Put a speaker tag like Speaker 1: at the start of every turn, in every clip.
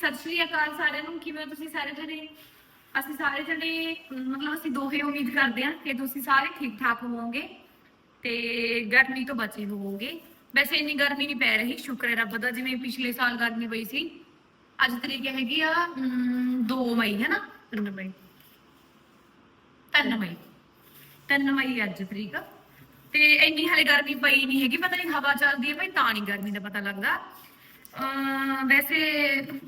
Speaker 1: ਸਤਿ ਸ਼੍ਰੀ ਅਕਾਲ ਸਾਰਿਆਂ ਨੂੰ, ਕਿਵੇਂ ਹੋ ਤੁਸੀਂ ਸਾਰੇ ਜਣੇ? ਅਸੀਂ ਸਾਰੇ ਜਣੇ, ਮਤਲਬ ਅਸੀਂ ਦੋਹੇ ਉਮੀਦ ਕਰਦੇ ਹਾਂ ਕਿ ਤੁਸੀਂ ਸਾਰੇ ਠੀਕ ਠਾਕ ਹੋਵੋਗੇ ਤੇ ਗਰਮੀ ਤੋਂ ਬਚੇ ਹੋਵੋਗੇ। ਵੈਸੇ ਇੰਨੀ ਗਰਮੀ ਨਹੀਂ ਪੈ ਰਹੀ, ਸ਼ੁਕਰ ਹੈ ਰੱਬ ਦਾ, ਜਿਵੇਂ ਪਿਛਲੇ ਸਾਲ ਗਰਮੀ ਪਈ ਸੀ। ਅੱਜ ਤਰੀਕ ਹੈਗੀ ਆ 2 ਮਈ, ਹੈ ਨਾ? 3 ਮਈ। 3 ਮਈ। 3 ਮਈ ਅੱਜ ਤਰੀਕ। ਤੇ ਇੰਨੀ ਹਾਲੇ ਗਰਮੀ ਪਈ ਨਹੀਂ ਹੈਗੀ, ਪਤਾ ਨਹੀਂ ਹਵਾ ਚੱਲਦੀ ਹੈ ਭਾਈ, ਤਾਂ ਨਹੀਂ ਗਰਮੀ ਦਾ ਪਤਾ ਲੱਗਦਾ। ਅਮ ਵੈਸੇ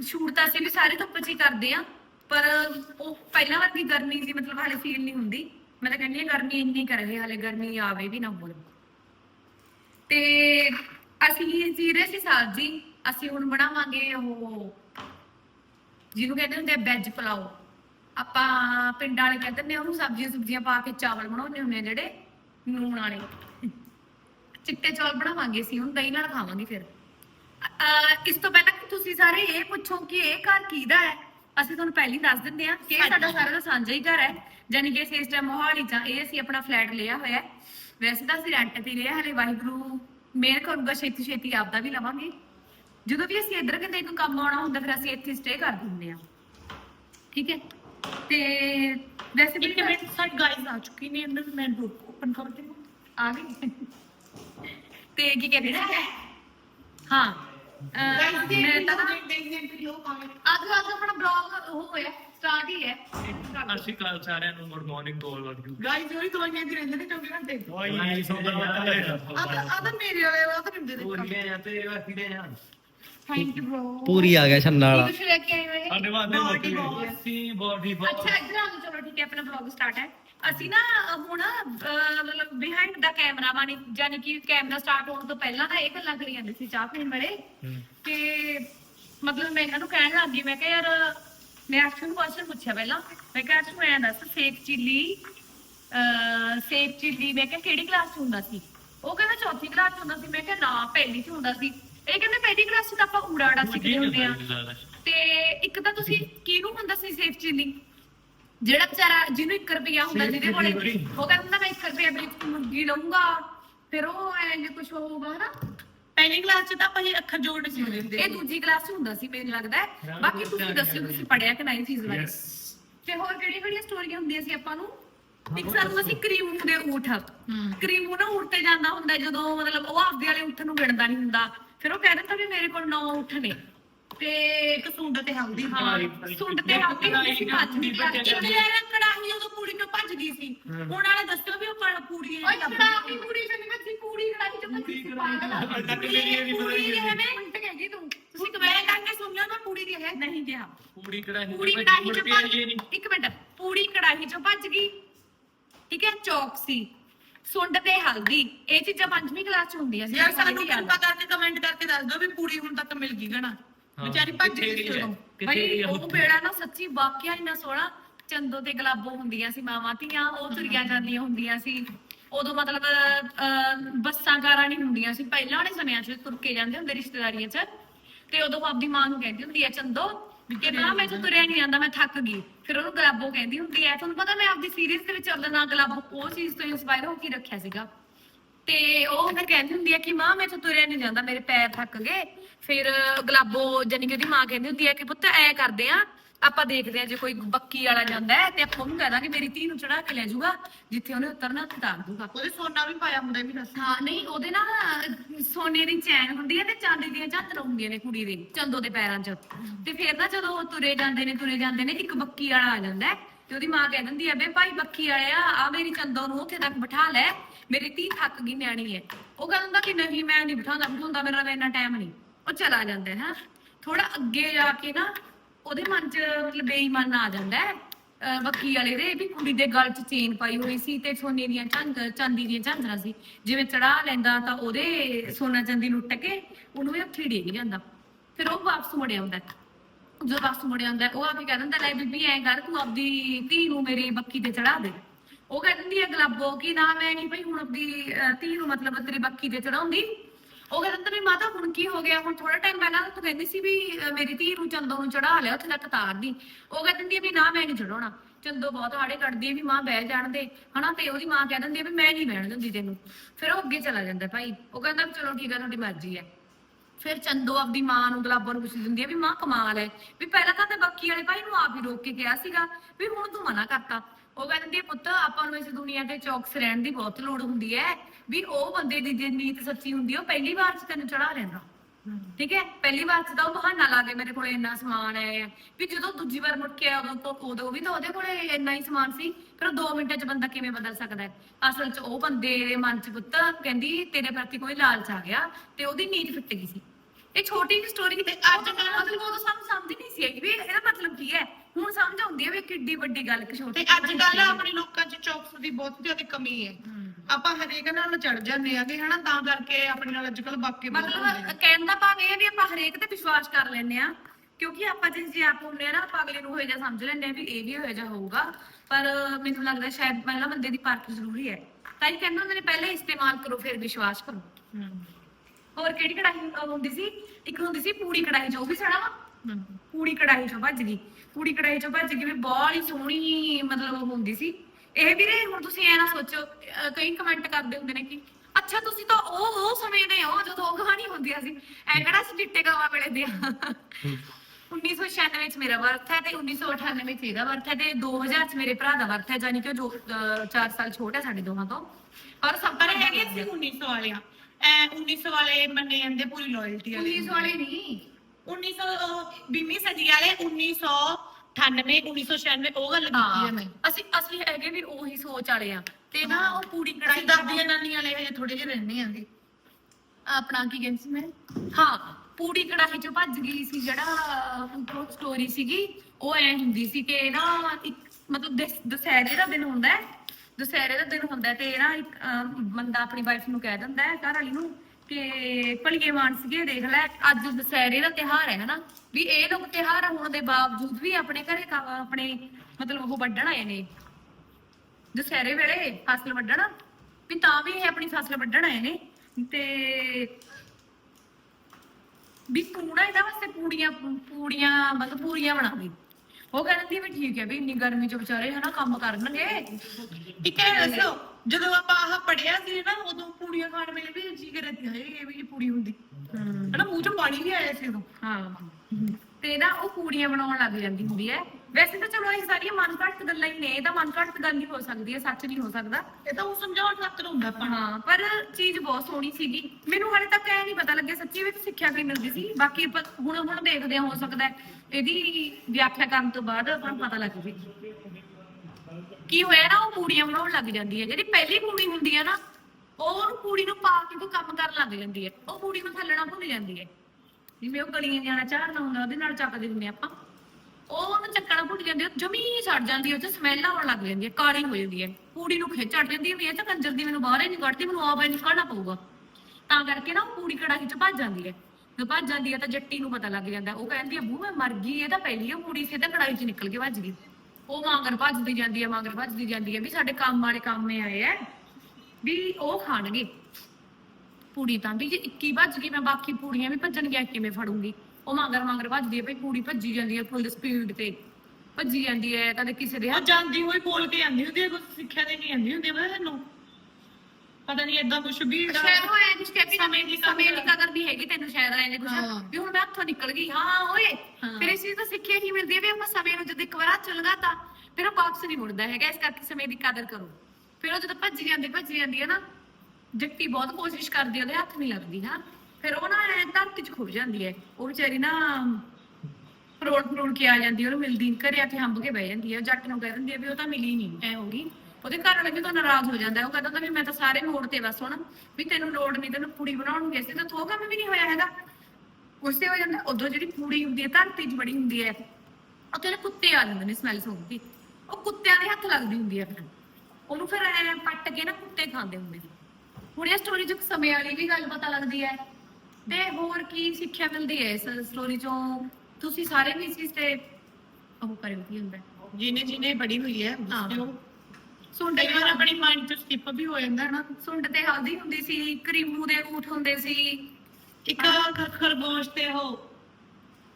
Speaker 1: ਸ਼ੂਟ ਤਾਂ ਅਸੀਂ ਵੀ ਸਾਰੇ ਧੁੱਪ 'ਚ ਹੀ ਕਰਦੇ ਆ ਪਰ ਉਹ ਪਹਿਲਾਂ ਵਰਗੀ ਗਰਮੀ ਦੀ ਮਤਲਬ ਹਾਲੇ ਫੀਲ ਨਹੀਂ ਹੁੰਦੀ। ਮੈਂ ਤਾਂ ਕਹਿੰਦੀ ਹਾਂ ਗਰਮੀ ਇੰਨੀ ਕਰ ਰਹੀ ਹਾਲੇ ਗਰਮੀ ਆਵੇ ਵੀ ਨਾ ਹੋਵੇ ਤੇ ਅਸੀਂ ਜੀਰੇ ਸੀ ਸਾਹਿਬ ਜੀ, ਅਸੀਂ ਹੁਣ ਬਣਾਵਾਂਗੇ ਉਹ ਜਿਹਨੂੰ ਕਹਿੰਦੇ ਹੁੰਦੇ ਆ ਵੈਜ ਪਲਾਓ। ਆਪਾਂ ਪਿੰਡਾਂ ਵਾਲੇ ਕਹਿੰਦੇ ਨੇ ਉਹਨੂੰ ਸਬਜ਼ੀਆਂ ਸੁਬਜ਼ੀਆਂ ਪਾ ਕੇ ਚਾਵਲ ਬਣਾਉਂਦੇ ਹੁੰਦੇ ਆ ਜਿਹੜੇ ਨੂਣ ਵਾਲੇ। ਚਿੱਟੇ ਚੌਲ ਬਣਾਵਾਂਗੇ ਅਸੀਂ ਹੁਣ ਦਹੀਂ ਨਾਲ ਖਾਵਾਂਗੇ ਫਿਰ। ਅਹ ਇਸ ਤੋਂ ਪਹਿਲਾਂ ਕਿ ਤੁਸੀਂ ਸਾਰੇ ਇਹ ਪੁੱਛੋ ਕਿ ਇਹ ਘਰ ਕਿਹਦਾ ਹੈ? ਅਸੀਂ ਤੁਹਾਨੂੰ ਪਹਿਲਾਂ ਹੀ ਦੱਸ ਦਿੰਦੇ ਹਾਂ ਕਿ ਇਹ ਸਾਡਾ ਸਾਰਾ ਦਾ ਸਾਂਝਾ ਹੀ ਘਰ ਹੈ। ਜਾਨੀ ਕਿ ਅਸੀਂ ਇਸ ਟਾਈਮ ਮੋਹਾਲੀ ਹਾਂ, ਇਹ ਅਸੀਂ ਆਪਣਾ ਫਲੈਟ ਲਿਆ ਹੋਇਆ ਹੈ। ਵੈਸੇ ਤਾਂ ਅਸੀਂ ਰੈਂਟ ਤੇ ਹੀ ਲਿਆ ਹਲੇ ਵਾਹਿਗੁਰੂ ਮਿਹਰ ਕਰੂਗਾ ਛੇਤੀ ਛੇਤੀ ਆਪਦਾ ਵੀ ਲਵਾਂਗੇ। ਜਦੋਂ ਵੀ ਅਸੀਂ ਇੱਧਰ ਕਿਤੇ ਨੂੰ ਕੰਮ ਆਉਣਾ ਹੁੰਦਾ ਫਿਰ ਅਸੀਂ ਇੱਥੇ ਸਟੇ ਕਰ ਦਿੰਦੇ ਹਾਂ। ਠੀਕ ਹੈ? ਤੇ ਵੈਸੇ ਵੀ
Speaker 2: ਇੱਕ ਮਿੰਟ ਸਾਡੇ ਆ ਚੁੱਕੀ ਨੇ ਅੰਦਰ ਮੈਂ ਬੁੱਕ ਓਪਨ ਕਰ ਦਿੰਦੀ
Speaker 1: ਆ ਗਈ। ਤੇ ਕੀ ਕਹਿੰਦੇ ਹਾਂ। ਮੈਂ ਤਾਂ ਨਾ ਅੱਜ ਅੱਜ ਆਪਣਾ ਬਲੌਗ ਉਹ ਹੋਇਆ ਸਟਾਰਟ ਹੀ ਹੈ
Speaker 3: ਸਤਿ ਸ਼੍ਰੀ ਅਕਾਲ ਸਾਰਿਆਂ ਨੂੰ good morning to all of you
Speaker 2: guys ਜਿਹੜੀ ਦਵਾਈਆਂ ਦੀ ਰਹਿੰਦੇ ਨੇ 24 ਘੰਟੇ
Speaker 3: ਵਾਈ ਸੌਦਾ ਬੱਤਾ
Speaker 2: ਆ ਤਾਂ ਆ ਤਾਂ ਮੇਰੇ ਵਾਲੇ ਆ ਤਾਂ ਨਿੰਦੇ ਦੇ
Speaker 3: ਪੂਰੀਆਂ ਜਾਂ ਤੇ ਵਸੀਲੇ ਜਾਂ
Speaker 2: ਥੈਂਕ ਯੂ ਬ੍ਰੋ
Speaker 4: ਪੂਰੀ ਆ ਗਿਆ ਛੰਨਾ ਵਾਲਾ।
Speaker 1: ਕੁਝ ਲੈ ਕੇ ਆਏ ਹੋਏ।
Speaker 3: ਸਾਡੇ ਵਾਦੇ
Speaker 2: Body
Speaker 3: ਮੋਟੀ ਸੀ ਬੋਡੀ
Speaker 1: ਅੱਛਾ ਇੱਧਰ ਆ ਜਾਓ, ਚਲੋ ਠੀਕ ਹੈ ਆਪਣਾ ਵਲੌਗ ਸਟਾਰਟ ਹੈ। ਅਸੀਂ ਨਾ ਹੁਣ ਮਤਲਬ ਬਿਹਾਈਂਡ ਦਾ ਕੈਮਰਾ ਮਾਨੀ ਜਾਨੀ ਕਿ ਕੈਮਰਾ ਸਟਾਰਟ ਹੋਣ ਤੋਂ ਪਹਿਲਾਂ ਨਾ ਇਹ ਗੱਲਾਂ ਕਰੀ ਜਾਂਦੇ ਸੀ ਚਾਹ ਪੀਣ ਵੇਲੇ। ਕਿ ਮਤਲਬ ਮੈਂ ਇਹਨਾਂ ਨੂੰ ਕਹਿਣ ਲੱਗੀ ਮੈਂ ਕਿਹਾ ਯਾਰ ਮੈਂ ਨੂੰ ਕੁਐਸਚਨ ਪੁੱਛਿਆ ਪਹਿਲਾਂ। ਮੈਂ ਕਿਹਾ ਤੂੰ ਐਂ ਦੱਸ ਸੇਕ ਚਿੱਲੀ ਸੇਕ ਚਿੱਲੀ ਮੈਂ ਕਿਹਾ ਕਿਹੜੀ ਕਲਾਸ ਚ ਹੁੰਦਾ ਸੀ? ਉਹ ਕਹਿੰਦਾ ਚੌਥੀ ਕਲਾਸ ਚ ਹੁੰਦਾ ਸੀ। ਮੈਂ ਕਿਹਾ ਨਾ ਪਹਿਲੀ ਚ ਹੁੰਦਾ ਸੀ। ਇਹ ਕਹਿੰਦੇ ਪਹਿਲੀ ਕਲਾਸ ਚ ਤਾਂ ਆਪਾਂ ਊੜਾੜਾ ਸਿੱਖਦੇ ਹੁੰਦੇ ਆ। ਤੇ ਇੱਕ ਤਾਂ ਤੁਸੀਂ ਕਿਹਨੂੰ ਹੁੰਦਾ ਸੀ ਸੇਫ ਚਿੱਲੀ? ਜਿਹੜਾ ਵਿਚਾਰਾ ਜਿਹਨੂੰ 1 ਰੁਪਿਆ ਹੁੰਦਾ ਜਿਹਦੇ ਕੋਲੇ। ਉਹ ਕਹਿੰਦਾ ਮੈਂ 1 ਰੁਪਿਆ ਵਿੱਚ ਮੁਰਗੀ ਲਊਂਗਾ ਫਿਰ ਉਹ ਐ ਜੇ ਕੁਝ ਹੋਊਗਾ ਹਨਾ।
Speaker 2: ਪਹਿਲੀ ਕਲਾਸ ਚ ਤਾਂ ਆਪਾਂ ਇਹ ਅੱਖਰ ਜੋੜ ਨਹੀਂ ਸੀ ਹੁੰਦੇ
Speaker 1: ਇਹ ਦੂਜੀ ਕਲਾਸ 'ਚ ਹੁੰਦਾ ਸੀ ਮੈਨੂੰ ਲੱਗਦਾ ਹੈ। ਬਾਕੀ ਤੁਸੀਂ ਦੱਸਿਓ ਤੁਸੀਂ ਪੜਿਆ ਕਿ ਨਹੀਂ ਚੀਜ਼ ਬਾਰੇ? ਤੇ ਹੋਰ ਕਿਹੜੀ ਕਿਹੜੀਆਂ ਸਟੋਰੀਆਂ ਹੁੰਦੀਆਂ ਸੀ ਆਪਾਂ ਨੂੰ? ਇੱਕ ਸਾਨੂੰ ਅਸੀਂ ਕਰੀਮੂ ਦੇ ਊਠ। ਕਰੀਮੂ ਨਾ ਊਠ ਤੇ ਜਾਂਦਾ ਹੁੰਦਾ ਜਦੋਂ ਮਤਲਬ ਉਹ ਆਪਦੇ ਵਾਲੇ ਊਠ ਨੂੰ ਗਿਣਦਾ ਨਹੀਂ ਹੁੰਦਾ। ਫਿਰ ਉਹ ਕਹਿ ਦਿੰਦਾ ਵੀ ਮੇਰੇ ਕੋਲ 9 ਊਠ ਨੇ। ਤੇ
Speaker 2: ਇੱਕ ਸੁੰਡ ਤੇ ਹਲਦੀ
Speaker 1: ਹਾਂ ਸੁੰਡ ਤੇ ਹੱਥੀ ਹੁੰਦੀ ਸੀ ਭੱਜ ਦੀ
Speaker 2: ਯਾਰ ਕੜਾਹੀ ਉਦੋਂ ਪੂਰੀ ਕਿਉਂ ਭੱਜ ਗਈ ਸੀ ਹੁਣ ਵਾਲੇ ਦੱਸਿਓ ਵੀ ਉਹ ਕੜ ਪੂਰੀ
Speaker 1: ਓਏ ਕੜਾਹੀ ਪੂਰੀ ਚੰਨੀ ਬੱਚੀ ਪੂਰੀ ਕੜਾਹੀ ਚ ਸੀ ਪਾਗਲ
Speaker 3: ਤੱਕ ਮੇਰੀ ਇਹ ਵੀ ਪਤਾ
Speaker 1: ਪੂਰੀ
Speaker 3: ਨਹੀਂ
Speaker 1: ਹੈ ਮੈਂ ਮਿੰਟ ਕਹਿ ਗਈ ਤੂੰ।
Speaker 2: ਤੁਸੀਂ ਕਮੈਂਟ ਕਰਕੇ ਸੁਣ ਲਿਓ ਨਾ ਪੂਰੀ ਦੀ ਹੈ
Speaker 1: ਨਹੀਂ ਗਿਆ
Speaker 3: ਪੂਰੀ ਕੜਾਹੀ
Speaker 1: ਪੂਰੀ ਕੜਾਹੀ ਚ ਭੱਜ ਇੱਕ ਮਿੰਟ ਪੂਰੀ ਕੜਾਹੀ ਚੋਂ ਭੱਜ ਗਈ। ਠੀਕ ਹੈ ਚੌਕ ਸੀ। ਸੁੰਡ ਤੇ ਹਲਦੀ ਇਹ ਚੀਜ਼ਾਂ ਪੰਜਵੀਂ ਕਲਾਸ ਚ ਹੁੰਦੀਆਂ ਸੀ
Speaker 2: ਯਾਰ
Speaker 1: ਸਾਨੂੰ
Speaker 2: ਕਿਰਪਾ ਕਰਕੇ ਕਮੈਂਟ ਕਰਕੇ ਦੱਸ ਦਿਓ ਵੀ ਪੂਰੀ ਹੁਣ ਤੱਕ ਮਿਲ ਗਈ ਗਣਾ ਵਿਚਾਰੀ ਭੱਜ ਗਈ ਸੀ ਉਦੋਂ
Speaker 1: ਭਾਈ ਉਹ ਬੇੜਾ ਨਾ ਸੱਚੀ ਵਾਕਿਆ ਇੰਨਾ ਸੋਹਣਾ ਚੰਦੋ ਤੇ ਗਲਾਬੋ ਹੁੰਦੀਆਂ ਸੀ ਮਾਵਾਂ ਧੀਆਂ ਉਹ ਤੁਰੀਆਂ ਜਾਂਦੀਆਂ ਹੁੰਦੀਆਂ ਸੀ। ਉਦੋਂ ਮਤਲਬ ਅਹ, ਬੱਸਾਂ ਕਾਰਾਂ ਨਹੀਂ ਹੁੰਦੀਆਂ ਸੀ। ਪਹਿਲਾਂ ਵਾਲੇ ਸਮਿਆਂ 'ਚ ਤੁਰ ਕੇ ਜਾਂਦੇ ਹੁੰਦੇ ਰਿਸ਼ਤੇਦਾਰੀਆਂ 'ਚ। ਤੇ ਉਦੋਂ ਆਪਦੀ ਮਾਂ ਨੂੰ ਕਹਿੰਦੀ ਹੁੰਦੀ ਹੈ ਚੰਦੋ ਕਿ ਮਾਂ ਮੈਂ ਤਾਂ ਤੁਰਿਆ ਨਹੀਂ ਜਾਂਦਾ ਮੈਂ ਥੱਕ ਗਈ। ਫਿਰ ਉਹਨੂੰ ਗਲਾਬੋ ਕਹਿੰਦੀ ਹੁੰਦੀ ਹੈ ਤੁਹਾਨੂੰ ਪਤਾ ਮੈਂ ਆਪਦੀ ਸੀਰੀਜ਼ ਦੇ ਵਿੱਚ ਉਹਦਾ ਨਾਂ ਗਲਾਬੋ ਉਹ ਚੀਜ਼ ਤੋਂ ਇਨਸਪਾਇਰ ਹੋ ਕੇ ਰੱਖਿਆ ਸੀਗਾ। ਤੇ ਉਹ ਫਿਰ ਕਹਿੰਦੀ ਹੁੰਦੀ ਹੈ ਕਿ ਮਾਂ ਮੈਂ ਤਾਂ ਤੁਰਿਆ ਨਹੀਂ ਜਾਂਦਾ ਮੇਰੇ ਪੈਰ ਥੱਕ ਗਏ। ਫਿਰ ਗਲਾਬੋ ਜਾਨੀ ਕਿ ਉਹਦੀ ਮਾਂ ਕਹਿੰਦੀ ਹੁੰਦੀ ਹੈ ਕਿ ਪੁੱਤ ਐ ਕਰਦੇ ਆ ਆਪਾਂ ਦੇਖਦੇ ਆ ਜੇ ਕੋਈ ਬੱਕੀ ਵਾਲਾ ਜਾਂਦਾ ਹੈ ਤੇ ਆਪਾਂ ਉਹਨੂੰ ਕਹਿ ਦਾਂਗੇ ਮੇਰੀ ਧੀ ਨੂੰ ਚੜਾ ਕੇ ਲੈ ਜਾਊਗਾ ਜਿੱਥੇ ਉਹਨੇ ਉਤਰਨਾ ਉੱਥੇ ਉਤਾਰ ਦੂਗਾ
Speaker 2: ਉਹਦੇ ਸੋਨਾ ਵੀ ਪਾਇਆ ਹੁੰਦਾ ਵੀ ਦੱਸ।
Speaker 1: ਹਾਂ ਨਹੀਂ ਉਹਦੇ ਨਾਲ ਸੋਨੇ ਦੀ ਚੈਨ ਹੁੰਦੀ ਹੈ ਤੇ ਚਾਂਦੀ ਦੀਆਂ ਝਾਂਜਰਾਂ ਹੁੰਦੀਆਂ ਨੇ ਕੁੜੀ ਦੇ ਚੰਦੋ ਦੇ ਪੈਰਾਂ 'ਚ। ਤੇ ਫਿਰ ਨਾ ਜਦੋਂ ਉਹ ਤੁਰੇ ਜਾਂਦੇ ਨੇ ਤੁਰੇ ਜਾਂਦੇ ਨੇ ਇੱਕ ਬੱਕੀ ਵਾਲਾ ਆ ਜਾਂਦਾ ਹੈ ਤੇ ਉਹਦੀ ਮਾਂ ਕਹਿ ਦਿੰਦੀ ਹੈ ਬੇ ਭਾਈ ਬੱਕੀ ਵਾਲਿਆ ਆ ਮੇਰੀ ਚੰਦੋ ਨੂੰ ਉੱਥੇ ਤੱਕ ਬਿਠਾ ਲੈ ਮੇਰੀ ਧੀ ਥੱਕ ਗਈ ਨਿਆਣੀ ਹੈ। ਉਹ ਕਹਿੰਦਾ ਕਿ ਨਹੀਂ ਮੈਂ ਨਹੀਂ ਬਿਠਾਉਂਦਾ ਬਿਠਾਉਂਦਾ ਮੇਰਾ ਇੰਨਾ ਟਾਈਮ ਨਹੀਂ। ਉਹ ਚਲਾ ਜਾਂਦਾ ਹੈ ਥੋੜਾ ਅੱਗੇ ਜਾ ਕੇ ਨਾ ਉਹਦੇ ਮਨ 'ਚ ਮਤਲਬ ਬੇਈਮਾਨ ਆ ਜਾਂਦਾ ਹੈ। ਅਹ ਵਾਲੇ ਦੇ ਵੀ ਕੁੜੀ ਦੇ ਗਲ 'ਚ ਚੇਨ ਪਾਈ ਹੋਈ ਸੀ ਤੇ ਸੋਨੇ ਦੀਆਂ ਝਾਂਜ ਚਾਂਦੀ ਦੀਆਂ ਝਾਂਜਰਾਂ ਸੀ। ਜਿਵੇਂ ਚੜਾ ਲੈਂਦਾ ਤਾਂ ਉਹਦੇ ਸੋਨਾ ਚਾਂਦੀ ਲੁੱਟ ਕੇ ਉਹਨੂੰ ਵੀ ਉੱਥੇ ਹੀ ਡੇਗ ਜਾਂਦਾ। ਫਿਰ ਉਹ ਵਾਪਸ ਮੁੜ ਆਉਂਦਾ ਜਦੋਂ ਵਾਪਸ ਮੁੜਿਆ ਆਉਂਦਾ ਉਹ ਆ ਕੇ ਕਹਿ ਦਿੰਦਾ, ਲੈ ਬੀਬੀ, ਐਂ ਕਰ, ਤੂੰ ਆਪਦੀ ਧੀ ਨੂੰ ਮੇਰੀ ਬੱਕੀ ਤੇ ਚੜਾ ਦੇ। ਉਹ ਕਹਿ ਦਿੰਦੀ ਹੈ ਗਲਾਬੋ ਕਿ ਨਾ, ਮੈਂ ਨਹੀਂ ਭਈ ਹੁਣ ਆਪਦੀ ਧੀ ਨੂੰ ਮਤਲਬ ਤੇਰੀ ਬੱਕੀ ਤੇ ਚੜਾਉਂਦੀ ਉਹ ਕਹਿੰਦਾ ਵੀ ਹੁਣ ਕੀ ਹੋ ਗਿਆ? ਹੁਣ ਥੋੜਾ ਟਾਈਮ ਪਹਿਲਾਂ ਤੂੰ ਕਹਿੰਦੀ ਸੀ ਵੀ ਅਹ, ਮੇਰੀ ਧੀ ਨੂੰ ਚੰਦੋ ਨੂੰ ਚੜਾ ਲਿਆ ਉੱਥੇ ਤੱਕ ਤਾਰ ਦੀ। ਉਹ ਕਹਿ ਦਿੰਦੀ ਆ ਵੀ ਨਾ ਮੈਂ ਨਹੀਂ ਚੜਾਉਣਾ ਚੰਦੋ ਬਹੁਤ ਹਾੜੇ ਕੱਢਦੀ ਹੈ ਵੀ ਮਾਂ ਬਹਿ ਜਾਣ ਦੇ। ਹਨਾ ਤੇ ਉਹਦੀ ਮਾਂ ਕਹਿ ਦਿੰਦੀ ਹੈ ਵੀ ਮੈਂ ਨਹੀਂ ਬਹਿਣ ਦਿੰਦੀ ਤੈਨੂੰ। ਫਿਰ ਉਹ ਅੱਗੇ ਚਲਾ ਜਾਂਦਾ ਭਾਈ। ਉਹ ਕਹਿੰਦਾ ਵੀ ਚਲੋ ਠੀਕ ਹੈ ਤੁਹਾਡੀ ਮਰਜ਼ੀ ਹੈ ਫਿਰ ਚੰਦੋ ਆਪਦੀ ਮਾਂ ਨੂੰ ਗੁਲਾਬਾਂ ਨੂੰ ਪੁੱਛ ਦਿੰਦੀ ਆ ਵੀ ਮਾਂ ਕਮਾਲ ਹੈ ਵੀ ਪਹਿਲਾਂ ਤਾਂ ਤੇ ਬਾਕੀ ਵਾਲੇ ਭਾਈ ਨੂੰ ਆਪ ਹੀ ਰੋਕ ਕੇ ਕਿਹਾ ਸੀਗਾ ਵੀ ਹੁਣ ਤੂੰ ਮਨਾ ਕਰਤਾ। ਉਹ ਕਹਿੰਦੀ ਪੁੱਤ, ਆਪਾਂ ਨੂੰ ਇਸ ਦੁਨੀਆ ਤੇ ਚੌਕਸ ਰਹਿਣ ਦੀ ਬਹੁਤ ਲੋੜ ਹੁੰਦੀ ਹੈ ਵੀ ਉਹ ਬੰਦੇ ਦੀ ਜੇ ਨੀਤ ਸੱਚੀ ਹੁੰਦੀ ਉਹ ਪਹਿਲੀ ਵਾਰ ਚ ਤੈਨੂੰ ਚੜਾ ਲੈਂਦਾ। ਠੀਕ ਹੈ ਪਹਿਲੀ ਵਾਰ ਚ ਤਾਂ ਉਹ ਬਹਾਨਾ ਲਾ ਕੇ ਮੇਰੇ ਕੋਲੇ ਇੰਨਾ ਸਮਾਨ ਹੈ ਵੀ ਜਦੋਂ ਦੂਜੀ ਵਾਰ ਮੁੜ ਕੇ ਆਇਆ, ਉਦੋਂ ਤੋਂ ਉਦੋਂ ਵੀ ਤਾਂ ਉਹਦੇ ਕੋਲੇ ਇੰਨਾ ਹੀ ਸਮਾਨ ਸੀ, ਫਿਰ ਉਹ 2 ਮਿੰਟਾਂ ਚ ਬੰਦਾ ਕਿਵੇਂ ਬਦਲ ਸਕਦਾ ਹੈ ਅਸਲ ਚ ਉਹ ਬੰਦੇ ਦੇ ਮਨ ਚ ਪੁੱਤ, ਕਹਿੰਦੀ, ਤੇਰੇ ਪ੍ਰਤੀ ਕੋਈ ਲਾਲਚ ਆ ਗਿਆ ਤੇ ਉਹਦੀ ਨੀਂਦ ਫਿੱਟ ਗਈ ਸੀ। ਇਹ ਛੋਟੀ ਜਿਹੀ ਸਟੋਰੀ ਤੇ ਅੱਜ ਕੱਲ ਮਤਲਬ ਉਦੋਂ ਸਾਨੂੰ ਸਮਝ ਨਹੀਂ ਸੀ ਆਈ ਵੀ ਇਹਦਾ ਮਤਲਬ ਕੀ ਹੈ ਹੁਣ ਸਮਝ ਆਉਂਦੀ ਹੈ ਵੀ ਕਿੱਡੀ ਵੱਡੀ ਗੱਲ ਕਿ ਛੋਟੀ
Speaker 2: ਤੇ ਅੱਜ ਕੱਲ ਆਪਣੇ ਲੋਕਾਂ 'ਚ ਚੌਕਸ ਦੀ ਬਹੁਤ ਜ਼ਿਆਦਾ ਕਮੀ ਹੈ। ਆਪਾਂ ਹਰੇਕ ਨਾਲ ਚੜ ਜਾਂਦੇ ਆਗੇ ਹਨਾ? ਤਾਂ ਕਰਕੇ ਆਪਣੇ ਨਾਲ ਅੱਜ ਕੱਲ ਹੁੰਦੇ
Speaker 1: ਮਤਲਬ। ਕਹਿਣ ਦਾ ਭਾਵ ਇਹ ਹੈ ਵੀ ਆਪਾਂ ਹਰੇਕ ਤੇ ਵਿਸ਼ਵਾਸ ਕਰ ਲੈਂਦੇ ਆ ਕਿਉਂਕਿ ਆਪਾਂ ਜਿਸ ਜੇ ਆਪ ਹੁੰਦੇ ਆ ਨਾ ਆਪਾਂ ਅਗਲੇ ਨੂੰ ਹੋਏ ਜਾ ਸਮਝ ਲੈਂਦੇ ਆ ਵੀ ਇਹ ਵੀ ਹੋਏ ਜਾ ਹੋਊਗਾ। ਪਰ ਮੈਨੂੰ ਲੱਗਦਾ ਸ਼ਾਇਦ ਪਹਿਲਾਂ ਬੰਦੇ ਦੀ ਪਰਖ ਜ਼ਰੂਰੀ ਹੈ। ਤਾਂ ਹੀ ਕਹਿੰਦੇ ਹੁੰਦੇ ਨੇ ਪਹਿਲੇ ਇਸਤੇਮਾਲ ਕਰੋ ਫਿਰ ਵਿਸ਼ਵਾਸ ਕਰੋ। ਹੋਰ ਕਿਹੜੀ ਕੜਾਹੀ ਹੁੰਦੀ ਸੀ? ਇੱਕ ਹੁੰਦੀ ਸੀ ਪੂੜੀ ਕੜਾਹੀ ਜੋ ਵੀ ਸੜਾ ਵਾ। ਪੂੜੀ ਕੜਾਹੀ ਚੋਂ ਭੱਜ ਗਈ ਪੂੜੀ ਕੜਾਹੀ ਚੋਂ ਭੱਜ ਗਈ ਵੀ ਬਹੁਤ ਹੀ ਸੋਹਣੀ ਮਤਲਬ ਹੁੰਦੀ ਸੀ। ਇਹ ਵੀਰੇ ਹੁਣ ਤੁਸੀਂ ਐ ਨਾ ਸੋਚੋ ਅਹ ਕਈ ਕਮੈਂਟ ਕਰਦੇ ਹੁੰਦੇ ਨੇ ਕਿ ਅੱਛਾ ਤੁਸੀਂ ਤਾਂ ਉਹ ਉਹ ਸਮੇਂ ਦੇ ਹੋ ਜਦੋਂ ਉਹ ਕਹਾਣੀ ਹੁੰਦੀਆਂ ਸੀ। ਐ ਕਿਹੜਾ ਸੀ ਚਿੱਟੇ ਗਾਵਾ ਵੇਲੇ ਦੇ ਆ 1996 ਚ ਮੇਰਾ ਬਰਥ ਹੈ ਤੇ 1998 ਚ ਇਹਦਾ ਬਰਥ ਹੈ ਤੇ 2000 ਚ ਮੇਰੇ ਭਰਾ ਦਾ ਬਰਥ ਹੈ ਜਾਨੀ ਕਿ ਉਹ ਜੋ 4 ਸਾਲ ਛੋਟਾ ਸਾਡੇ ਦੋਹਾਂ ਤੋਂ। ਔਰ ਸਭ
Speaker 2: ਪਰ
Speaker 1: ਤੋਂ
Speaker 2: ਹੈਗੇ ਸੀ 1900 ਵਾਲਿਆਂ। ਐ 1900 ਵਾਲੇ ਮੰਨੇ ਜਾਂਦੇ ਪੂਰੀ ਲਾਇਲਟੀ ਵਾਲੇ।
Speaker 1: 1900 ਵਾਲੇ ਨਹੀਂ।
Speaker 2: 1900 20ਵੀਂ ਸਦੀ ਵਾਲੇ 1998 1996 ਉਹ ਗੱਲ ਕੀਤੀ ਹੈ। ਮੈਂ
Speaker 1: ਅਸੀਂ ਅਸੀਂ ਹੈਗੇ ਵੀ ਉਹੀ ਸੋਚ ਵਾਲੇ ਆ। ਤੇ ਨਾ ਉਹ ਪੂੜੀ
Speaker 2: ਕੜਾਈ
Speaker 1: ਕੜਾਈ
Speaker 2: ਦਾਦੀਆਂ ਨਾਨੀਆਂ ਵਾਲੇ ਹਜੇ ਥੋੜੇ ਜਿਹੇ ਰਹਿੰਦੇ ਆਂਗੇ।
Speaker 1: ਆਪਣਾ ਕੀ ਕਹਿੰਦੀ ਸੀ ਮੈਂ? ਹਾਂ ਪੂੜੀ ਕੜਾਹੀ ਚੋਂ ਭੱਜ ਗਈ ਸੀ। ਜਿਹੜਾ ਸਟੋਰੀ ਸੀਗੀ ਉਹ ਐ ਹੁੰਦੀ ਸੀ ਕਿ ਨਾ ਇੱਕ ਮਤਲਬ ਦਸ- ਦੁਸਹਿਰੇ ਦਾ ਦਿਨ ਹੁੰਦਾ ਹੈ। ਦੁਸਹਿਰੇ ਦਾ ਦਿਨ ਹੁੰਦਾ ਹੈ ਤੇ ਨਾ ਇੱਕ ਅਹ, ਬੰਦਾ ਆਪਣੀ ਵਾਈਫ ਨੂੰ ਕਹਿ ਦਿੰਦਾ ਹੈ ਘਰ ਵਾਲੀ ਨੂੰ ਕਿ ਭਲੀਏ ਮਾਨ ਦੇਖ ਲੈ, ਅੱਜ ਦੁਸਹਿਰੇ ਦਾ ਤਿਹਾਰ ਹੈ ਹਨਾ ਵੀ ਇਹ ਲੋਕ ਤਿਹਾਰ ਹੋਣ ਦੇ ਬਾਵਜੂਦ ਵੀ ਆਪਣੇ ਘਰੇ ਕ- ਆਪਣੇ ਮਤਲਬ ਉਹ ਵੱਢਣ ਆਏ ਨੇ। ਦੁਸਹਿਰੇ ਵੇਲੇ ਫਸਲ ਵੱਢਣ, ਵੀ ਤਾਂ ਵੀ ਇਹ ਆਪਣੀ ਫਸਲ ਵੱਢਣ ਆਏ ਨੇ। ਤੇ ਵੀ ਕੂੜਾ ਇਹਦਾ ਵਾਸਤੇ ਪੂੜੀਆਂ ਪੂੜੀਆਂ ਮਤਲਬ ਪੂਰੀਆਂ ਬਣਾ ਦੇ ਉਹ ਕਹਿੰਦੀ ਵੀ ਠੀਕ ਹੈ ਵੀ ਇੰਨੀ ਗਰਮੀ ਚ ਵਿਚਾਰੇ ਹਨਾ ਕੰਮ ਕਰਨਗੇ।
Speaker 2: ਇੱਕ ਹੈ ਦੱਸੋ ਜਦੋਂ ਆਪਾਂ ਆਹ ਪੜਿਆ ਸੀ ਨਾ ਉਦੋਂ ਪੂੜੀਆਂ ਖਾਣ ਵੇਲੇ ਵੀ ਜੀ ਸੀ ਹਾਏ ਇਹ ਵੀ ਪੂੜੀ ਹੁੰਦੀ। ਹਨਾ ਮੂੰਹ ਚੋਂ ਪਾਣੀ ਵੀ ਆਇਆ ਸੀ ਉਦੋਂ।
Speaker 1: ਹਾਂ। ਤੇ ਨਾ ਉਹ ਪੂੜੀਆਂ ਬਣਾਉਣ ਲੱਗ ਜਾਂਦੀ ਹੁੰਦੀ ਹੈ। ਵੈਸੇ ਤਾਂ ਚਲੋ ਇਹ ਸਾਰੀਆਂ ਮਨ ਘੜਤ ਗੱਲਾਂ ਹੀ ਨੇ ਇਹ ਤਾਂ ਮਨ ਘੜਤ ਗੱਲ ਹੀ ਹੋ ਸਕਦੀ ਹੈ ਸੱਚ ਨਹੀਂ ਹੋ ਸਕਦਾ।
Speaker 2: ਇਹ ਤਾਂ ਉਹ ਸਮਝਾਉਣ ਖਾਤਰ ਹੁੰਦਾ ਆਪਾਂ ਨੂੰ।
Speaker 1: ਹਾਂ ਪਰ ਚੀਜ਼ ਬਹੁਤ ਸੋਹਣੀ ਸੀਗੀ। ਮੈਨੂੰ ਹਾਲੇ ਤੱਕ ਇਹ ਨਹੀਂ ਪਤਾ ਲੱਗਿਆ ਸੱਚੀ ਵਿੱਚ ਸਿੱਖਿਆ ਕੀ ਮਿਲਦੀ ਸੀ। ਬਾਕੀ ਆਪਾਂ ਹੁਣ ਹੁਣ ਦੇਖਦੇ ਹਾਂ ਹੋ ਸਕਦਾ ਹੈ। ਇਹਦੀ ਵਿਆਖਿਆ ਕਰਨ ਤੋਂ ਬਾਅਦ ਆਪਾਂ ਨੂੰ ਪਤਾ ਲੱਗ ਜੇ ਕੀ ਹੋਇਆ ਨਾ ਉਹ ਪੂੜੀਆਂ ਬਣਾਉਣ ਲੱਗ ਜਾਂਦੀ ਹੈ। ਜਿਹੜੀ ਪਹਿਲੀ ਪੂੜੀ ਹੁੰਦੀ ਹੈ ਨਾ ਉਹ ਉਹਨੂੰ ਪੂੜੀ ਨੂੰ ਪਾ ਕੇ ਕੋਈ ਕੰਮ ਕਰਨ ਲੱਗ ਜਾਂਦੀ ਹੈ। ਉਹ ਪੂੜੀ ਨੂੰ ਥੱਲਣਾ ਭੁੱਲ ਜਾਂਦੀ ਹੈ। ਜਿਵੇਂ ਉਹ ਗਲੀਆਂ ਜਾਣਾ ਝਾੜਨਾ ਹੁੰਦਾ ਉਹਦੇ ਨਾਲ ਚੱਕਦੇ ਹੁੰਦੇ ਆਪਾਂ। ਉਹ ਉਹਨੂੰ ਚੱਕਣਾ ਭੁੱਲ ਜਾਂਦੀ ਹੈ ਜਮੀ ਸੜ ਜਾਂਦੀ ਹੈ ਉਹ ਚ ਸਮੈਲ ਆਉਣ ਲੱਗ ਜਾਂਦੀ ਹੈ ਕਾਲੀ ਹੋ ਜਾਂਦੀ ਹੈ ਪੂੜੀ ਨੂੰ ਖਿੱਚ ਚੜ ਜਾਂਦੀ ਹੈ ਵੀ ਇਹ ਤਾਂ ਕੰਜਰ ਦੀ ਮੈਨੂੰ ਬਾਹਰ ਹੀ ਨਹੀਂ ਕੱਢਦੀ, ਮੈਨੂੰ ਆਪ ਹੀ ਨਿਕਲਣਾ ਪਊਗਾ। ਤਾਂ ਕਰਕੇ ਨਾ ਉਹ ਪੂੜੀ ਕੜਾਹੀ ਚ ਭੱਜ ਜਾਂਦੀ ਹੈ ਜਦੋਂ ਭੱਜ ਜਾਂਦੀ ਹੈ ਤਾਂ ਜੱਟੀ ਨੂੰ ਪਤਾ ਲੱਗ ਜਾਂਦਾ, ਉਹ ਕਹਿੰਦੀ ਹੈ ਬੂ ਮੈਂ ਮਰ ਗਈ ਇਹ ਤਾਂ ਪਹਿਲੀ ਉਹ ਕੁੜੀ ਸੀ ਤਾਂ ਕੜਾਹੀ ਚ ਨਿਕਲ ਕੇ ਭੱਜ ਗਈ। ਉਹ ਮਾਂਗਰ ਭੱਜਦੀ ਜਾਂਦੀ ਹੈ ਮਾਂਗਰ ਭੱਜਦੀ ਜਾਂਦੀ ਹੈ ਵੀ ਸਾਡੇ ਕੰਮ ਵਾਲੇ ਕੰਮੇ ਆਏ ਆ, ਵੀ ਉਹ ਖਾਣਗੇ। ਪੂੜੀ ਤਾਂ ਵੀ ਜੇ 21 ਭੱਜ ਗਈ, ਮੈਂ ਬਾਕੀ ਪੂੜੀਆਂ ਵੀ ਭੱਜਣਗੀਆਂ ਕਿਵੇਂ ਫੜੂੰਗੀ? ਉਹ ਮਾਂਗਰ ਮਾਂਗਰ ਭੱਜਦੀ ਹੈ ਭਈ ਪੂੜੀ ਭੱਜੀ ਜਾਂਦੀ ਹੈ ਫੁੱਲ ਸਪੀਡ ਤੇ। ਭੱਜੀ ਜਾਂਦੀ ਹੈ ਕਦੇ ਕਿਸੇ ਦੇ
Speaker 2: ਉਹ
Speaker 1: ਹੱਥ
Speaker 2: ਜਾਂਦੀ ਹੋਈ ਬੋਲ ਕੇ ਆਂਦੀ ਹੁੰਦੀ ਹੈ ਕੁਝ ਸਿੱਖਿਆ ਦੇ ਨਹੀਂ ਆਂਦੀ ਹੁੰਦੀ ਪਤਾ ਤੈਨੂੰ। ਪਤਾ ਨਹੀਂ ਏਦਾਂ ਕੁਝ ਵੀ
Speaker 1: ਸ਼ਾਇਦ ਉਹ ਐਂ ਕੁਛ ਕਹਿੰਦੀ
Speaker 2: ਸਮੇਂ ਦੀ
Speaker 1: ਸਮੇਂ ਦੀ
Speaker 2: ਕਦਰ
Speaker 1: ਵੀ ਹੈਗੀ ਤੈਨੂੰ ਸ਼ਾਇਦ ਐਂ ਕੁਛ
Speaker 2: ਹਾਂ।
Speaker 1: ਵੀ ਹੁਣ ਮੈਂ ਹੱਥੋਂ ਨਿਕਲ ਗਈ। ਹਾਂ ਓਏ
Speaker 2: ਹਾਂ।
Speaker 1: ਫਿਰ ਇਸ ਚੀਜ਼ ਤੋਂ ਸਿੱਖਿਆ ਕੀ ਮਿਲਦੀ ਹੈ ਵੀ ਆਪਾਂ ਸਮੇਂ ਨੂੰ ਜਦੋਂ ਇੱਕ ਵਾਰ ਹੱਥ ਲਗਾਤਾ ਫਿਰ ਉਹ ਵਾਪਸ ਨਹੀਂ ਮੁੜਦਾ ਹੈਗਾ ਇਸ ਕਰਕੇ ਸਮੇਂ ਦੀ ਕਦਰ ਕਰੋ। ਫਿਰ ਉਹ ਜਦੋਂ ਭੱਜ ਜਾਂਦੀ ਭੱਜ ਜਾਂਦੀ ਹੈ ਨਾ ਜੱਟੀ ਬਹੁਤ ਕੋਸ਼ਿਸ਼ ਕਰਦੀ ਹੈ, ਉਹਦੇ ਹੱਥ ਨਹੀਂ ਲੱਗਦੀ ਹਾਂ ਫਿਰ ਉਹ ਨਾ ਐਂ ਧਰਤੀ 'ਚ ਖੁੱਭ ਜਾਂਦੀ ਹੈ ਉਹ ਵਿਚਾਰੀ ਨਾ ਫਰੋੜ ਫਰੋੜ ਕੇ ਆ ਜਾਂਦੀ ਹੈ, ਉਹਨੂੰ ਮਿਲਦੀ ਨੀ, ਘਰੇ ਆ ਕੇ ਹੰਬ ਕੇ ਬਹਿ ਜਾਂਦੀ ਹੈ ਉਹ ਜੱਟ ਨੂੰ ਕਹਿ ਦਿੰਦੀ ਹੈ ਵੀ ਉਹ ਤਾਂ ਮਿਲੀ ਨਹੀਂ ਐ ਹੋ ਗਈ। ਉਹਦੇ ਘਰ ਵਾਲੇ ਜਦੋਂ ਨਾਰਾਜ਼ ਹੋ ਜਾਂਦਾ ਹੈ, ਉਹ ਕਹਿੰਦਾ ਹੁੰਦਾ ਵੀ ਮੈਂ ਤਾਂ ਸਾਰੇ ਮੋੜ ਤੇ ਬਸ ਹੁਣ ਵੀ ਤੈਨੂੰ ਲੋੜ ਨਹੀਂ ਤੈਨੂੰ ਪੂੜੀ ਬਣਾਉਣ ਗਏ ਸੀ। ਤਾਂ ਤੋ ਕੰਮ ਵੀ ਨਹੀਂ ਹੋਇਆ ਹੈਗਾ। ਗੁੱਸੇ ਹੋ ਜਾਂਦਾ। ਉਦੋਂ ਜਿਹੜੀ ਪੂੜੀ ਹੁੰਦੀ ਹੈ ਧਰਤੀ 'ਚ ਬੜੀ ਹੁੰਦੀ ਹੈ ਉੱਥੇ ਨਾ ਕੁੱਤੇ ਆ ਜਾਂਦੇ ਨੇ ਸਮੈਲ ਸੁਣਦੀ ਉਹ ਕੁੱਤਿਆਂ ਦੇ ਹੱਥ ਲੱਗਦੀ ਹੁੰਦੀ ਹੈ ਫਿਰ। ਉਹਨੂੰ ਫਿਰ ਐ ਪੱਟ ਕੇ ਨਾ ਕੁੱਤੇ ਖਾਂਦੇ ਹੁੰਦੇ ਨੇ। ਹੁਣ ਇਹ ਸਟੋਰੀ 'ਚ ਇੱਕ ਸਮੇਂ ਵਾਲੀ ਵੀ ਗੱਲ ਪਤਾ ਲੱਗਦੀ ਹੈ ਤੇ ਹੋਰ ਕੀ ਸਿੱਖਿਆ ਮਿਲਦੀ ਹੈ ਇਸ ਸਟੋਰੀ 'ਚੋਂ? ਤੁਸੀਂ ਸਾਰੇ ਵੀ ਇਸ ਚੀਜ਼ ਤੇ ਉਹ ਕਰਿਓ ਕੀ ਹੁੰਦਾ। ਹੈ।
Speaker 2: ਜਿਹਨੇ ਜਿਹਨੇ ਬੜੀ ਹੋਈ ਹੈ
Speaker 1: ਹਾਂ। ਸੁੰਡ
Speaker 2: ਕਈ ਵਾਰ ਆਪਣੀ ਮਾਈਂਡ ਤੋਂ ਸਕਿਪ ਵੀ ਹੋ ਜਾਂਦਾ ਹੈ ਨਾ।
Speaker 1: ਸੁੰਡ ਤੇ ਹਲਦੀ ਹੁੰਦੀ ਸੀ ਕਰੀਮੂ ਦੇ ਊਠ ਹੁੰਦੇ ਸੀ।
Speaker 2: ਇੱਕ ਖਰਗੋਸ਼ ਤੇ ਉਹ।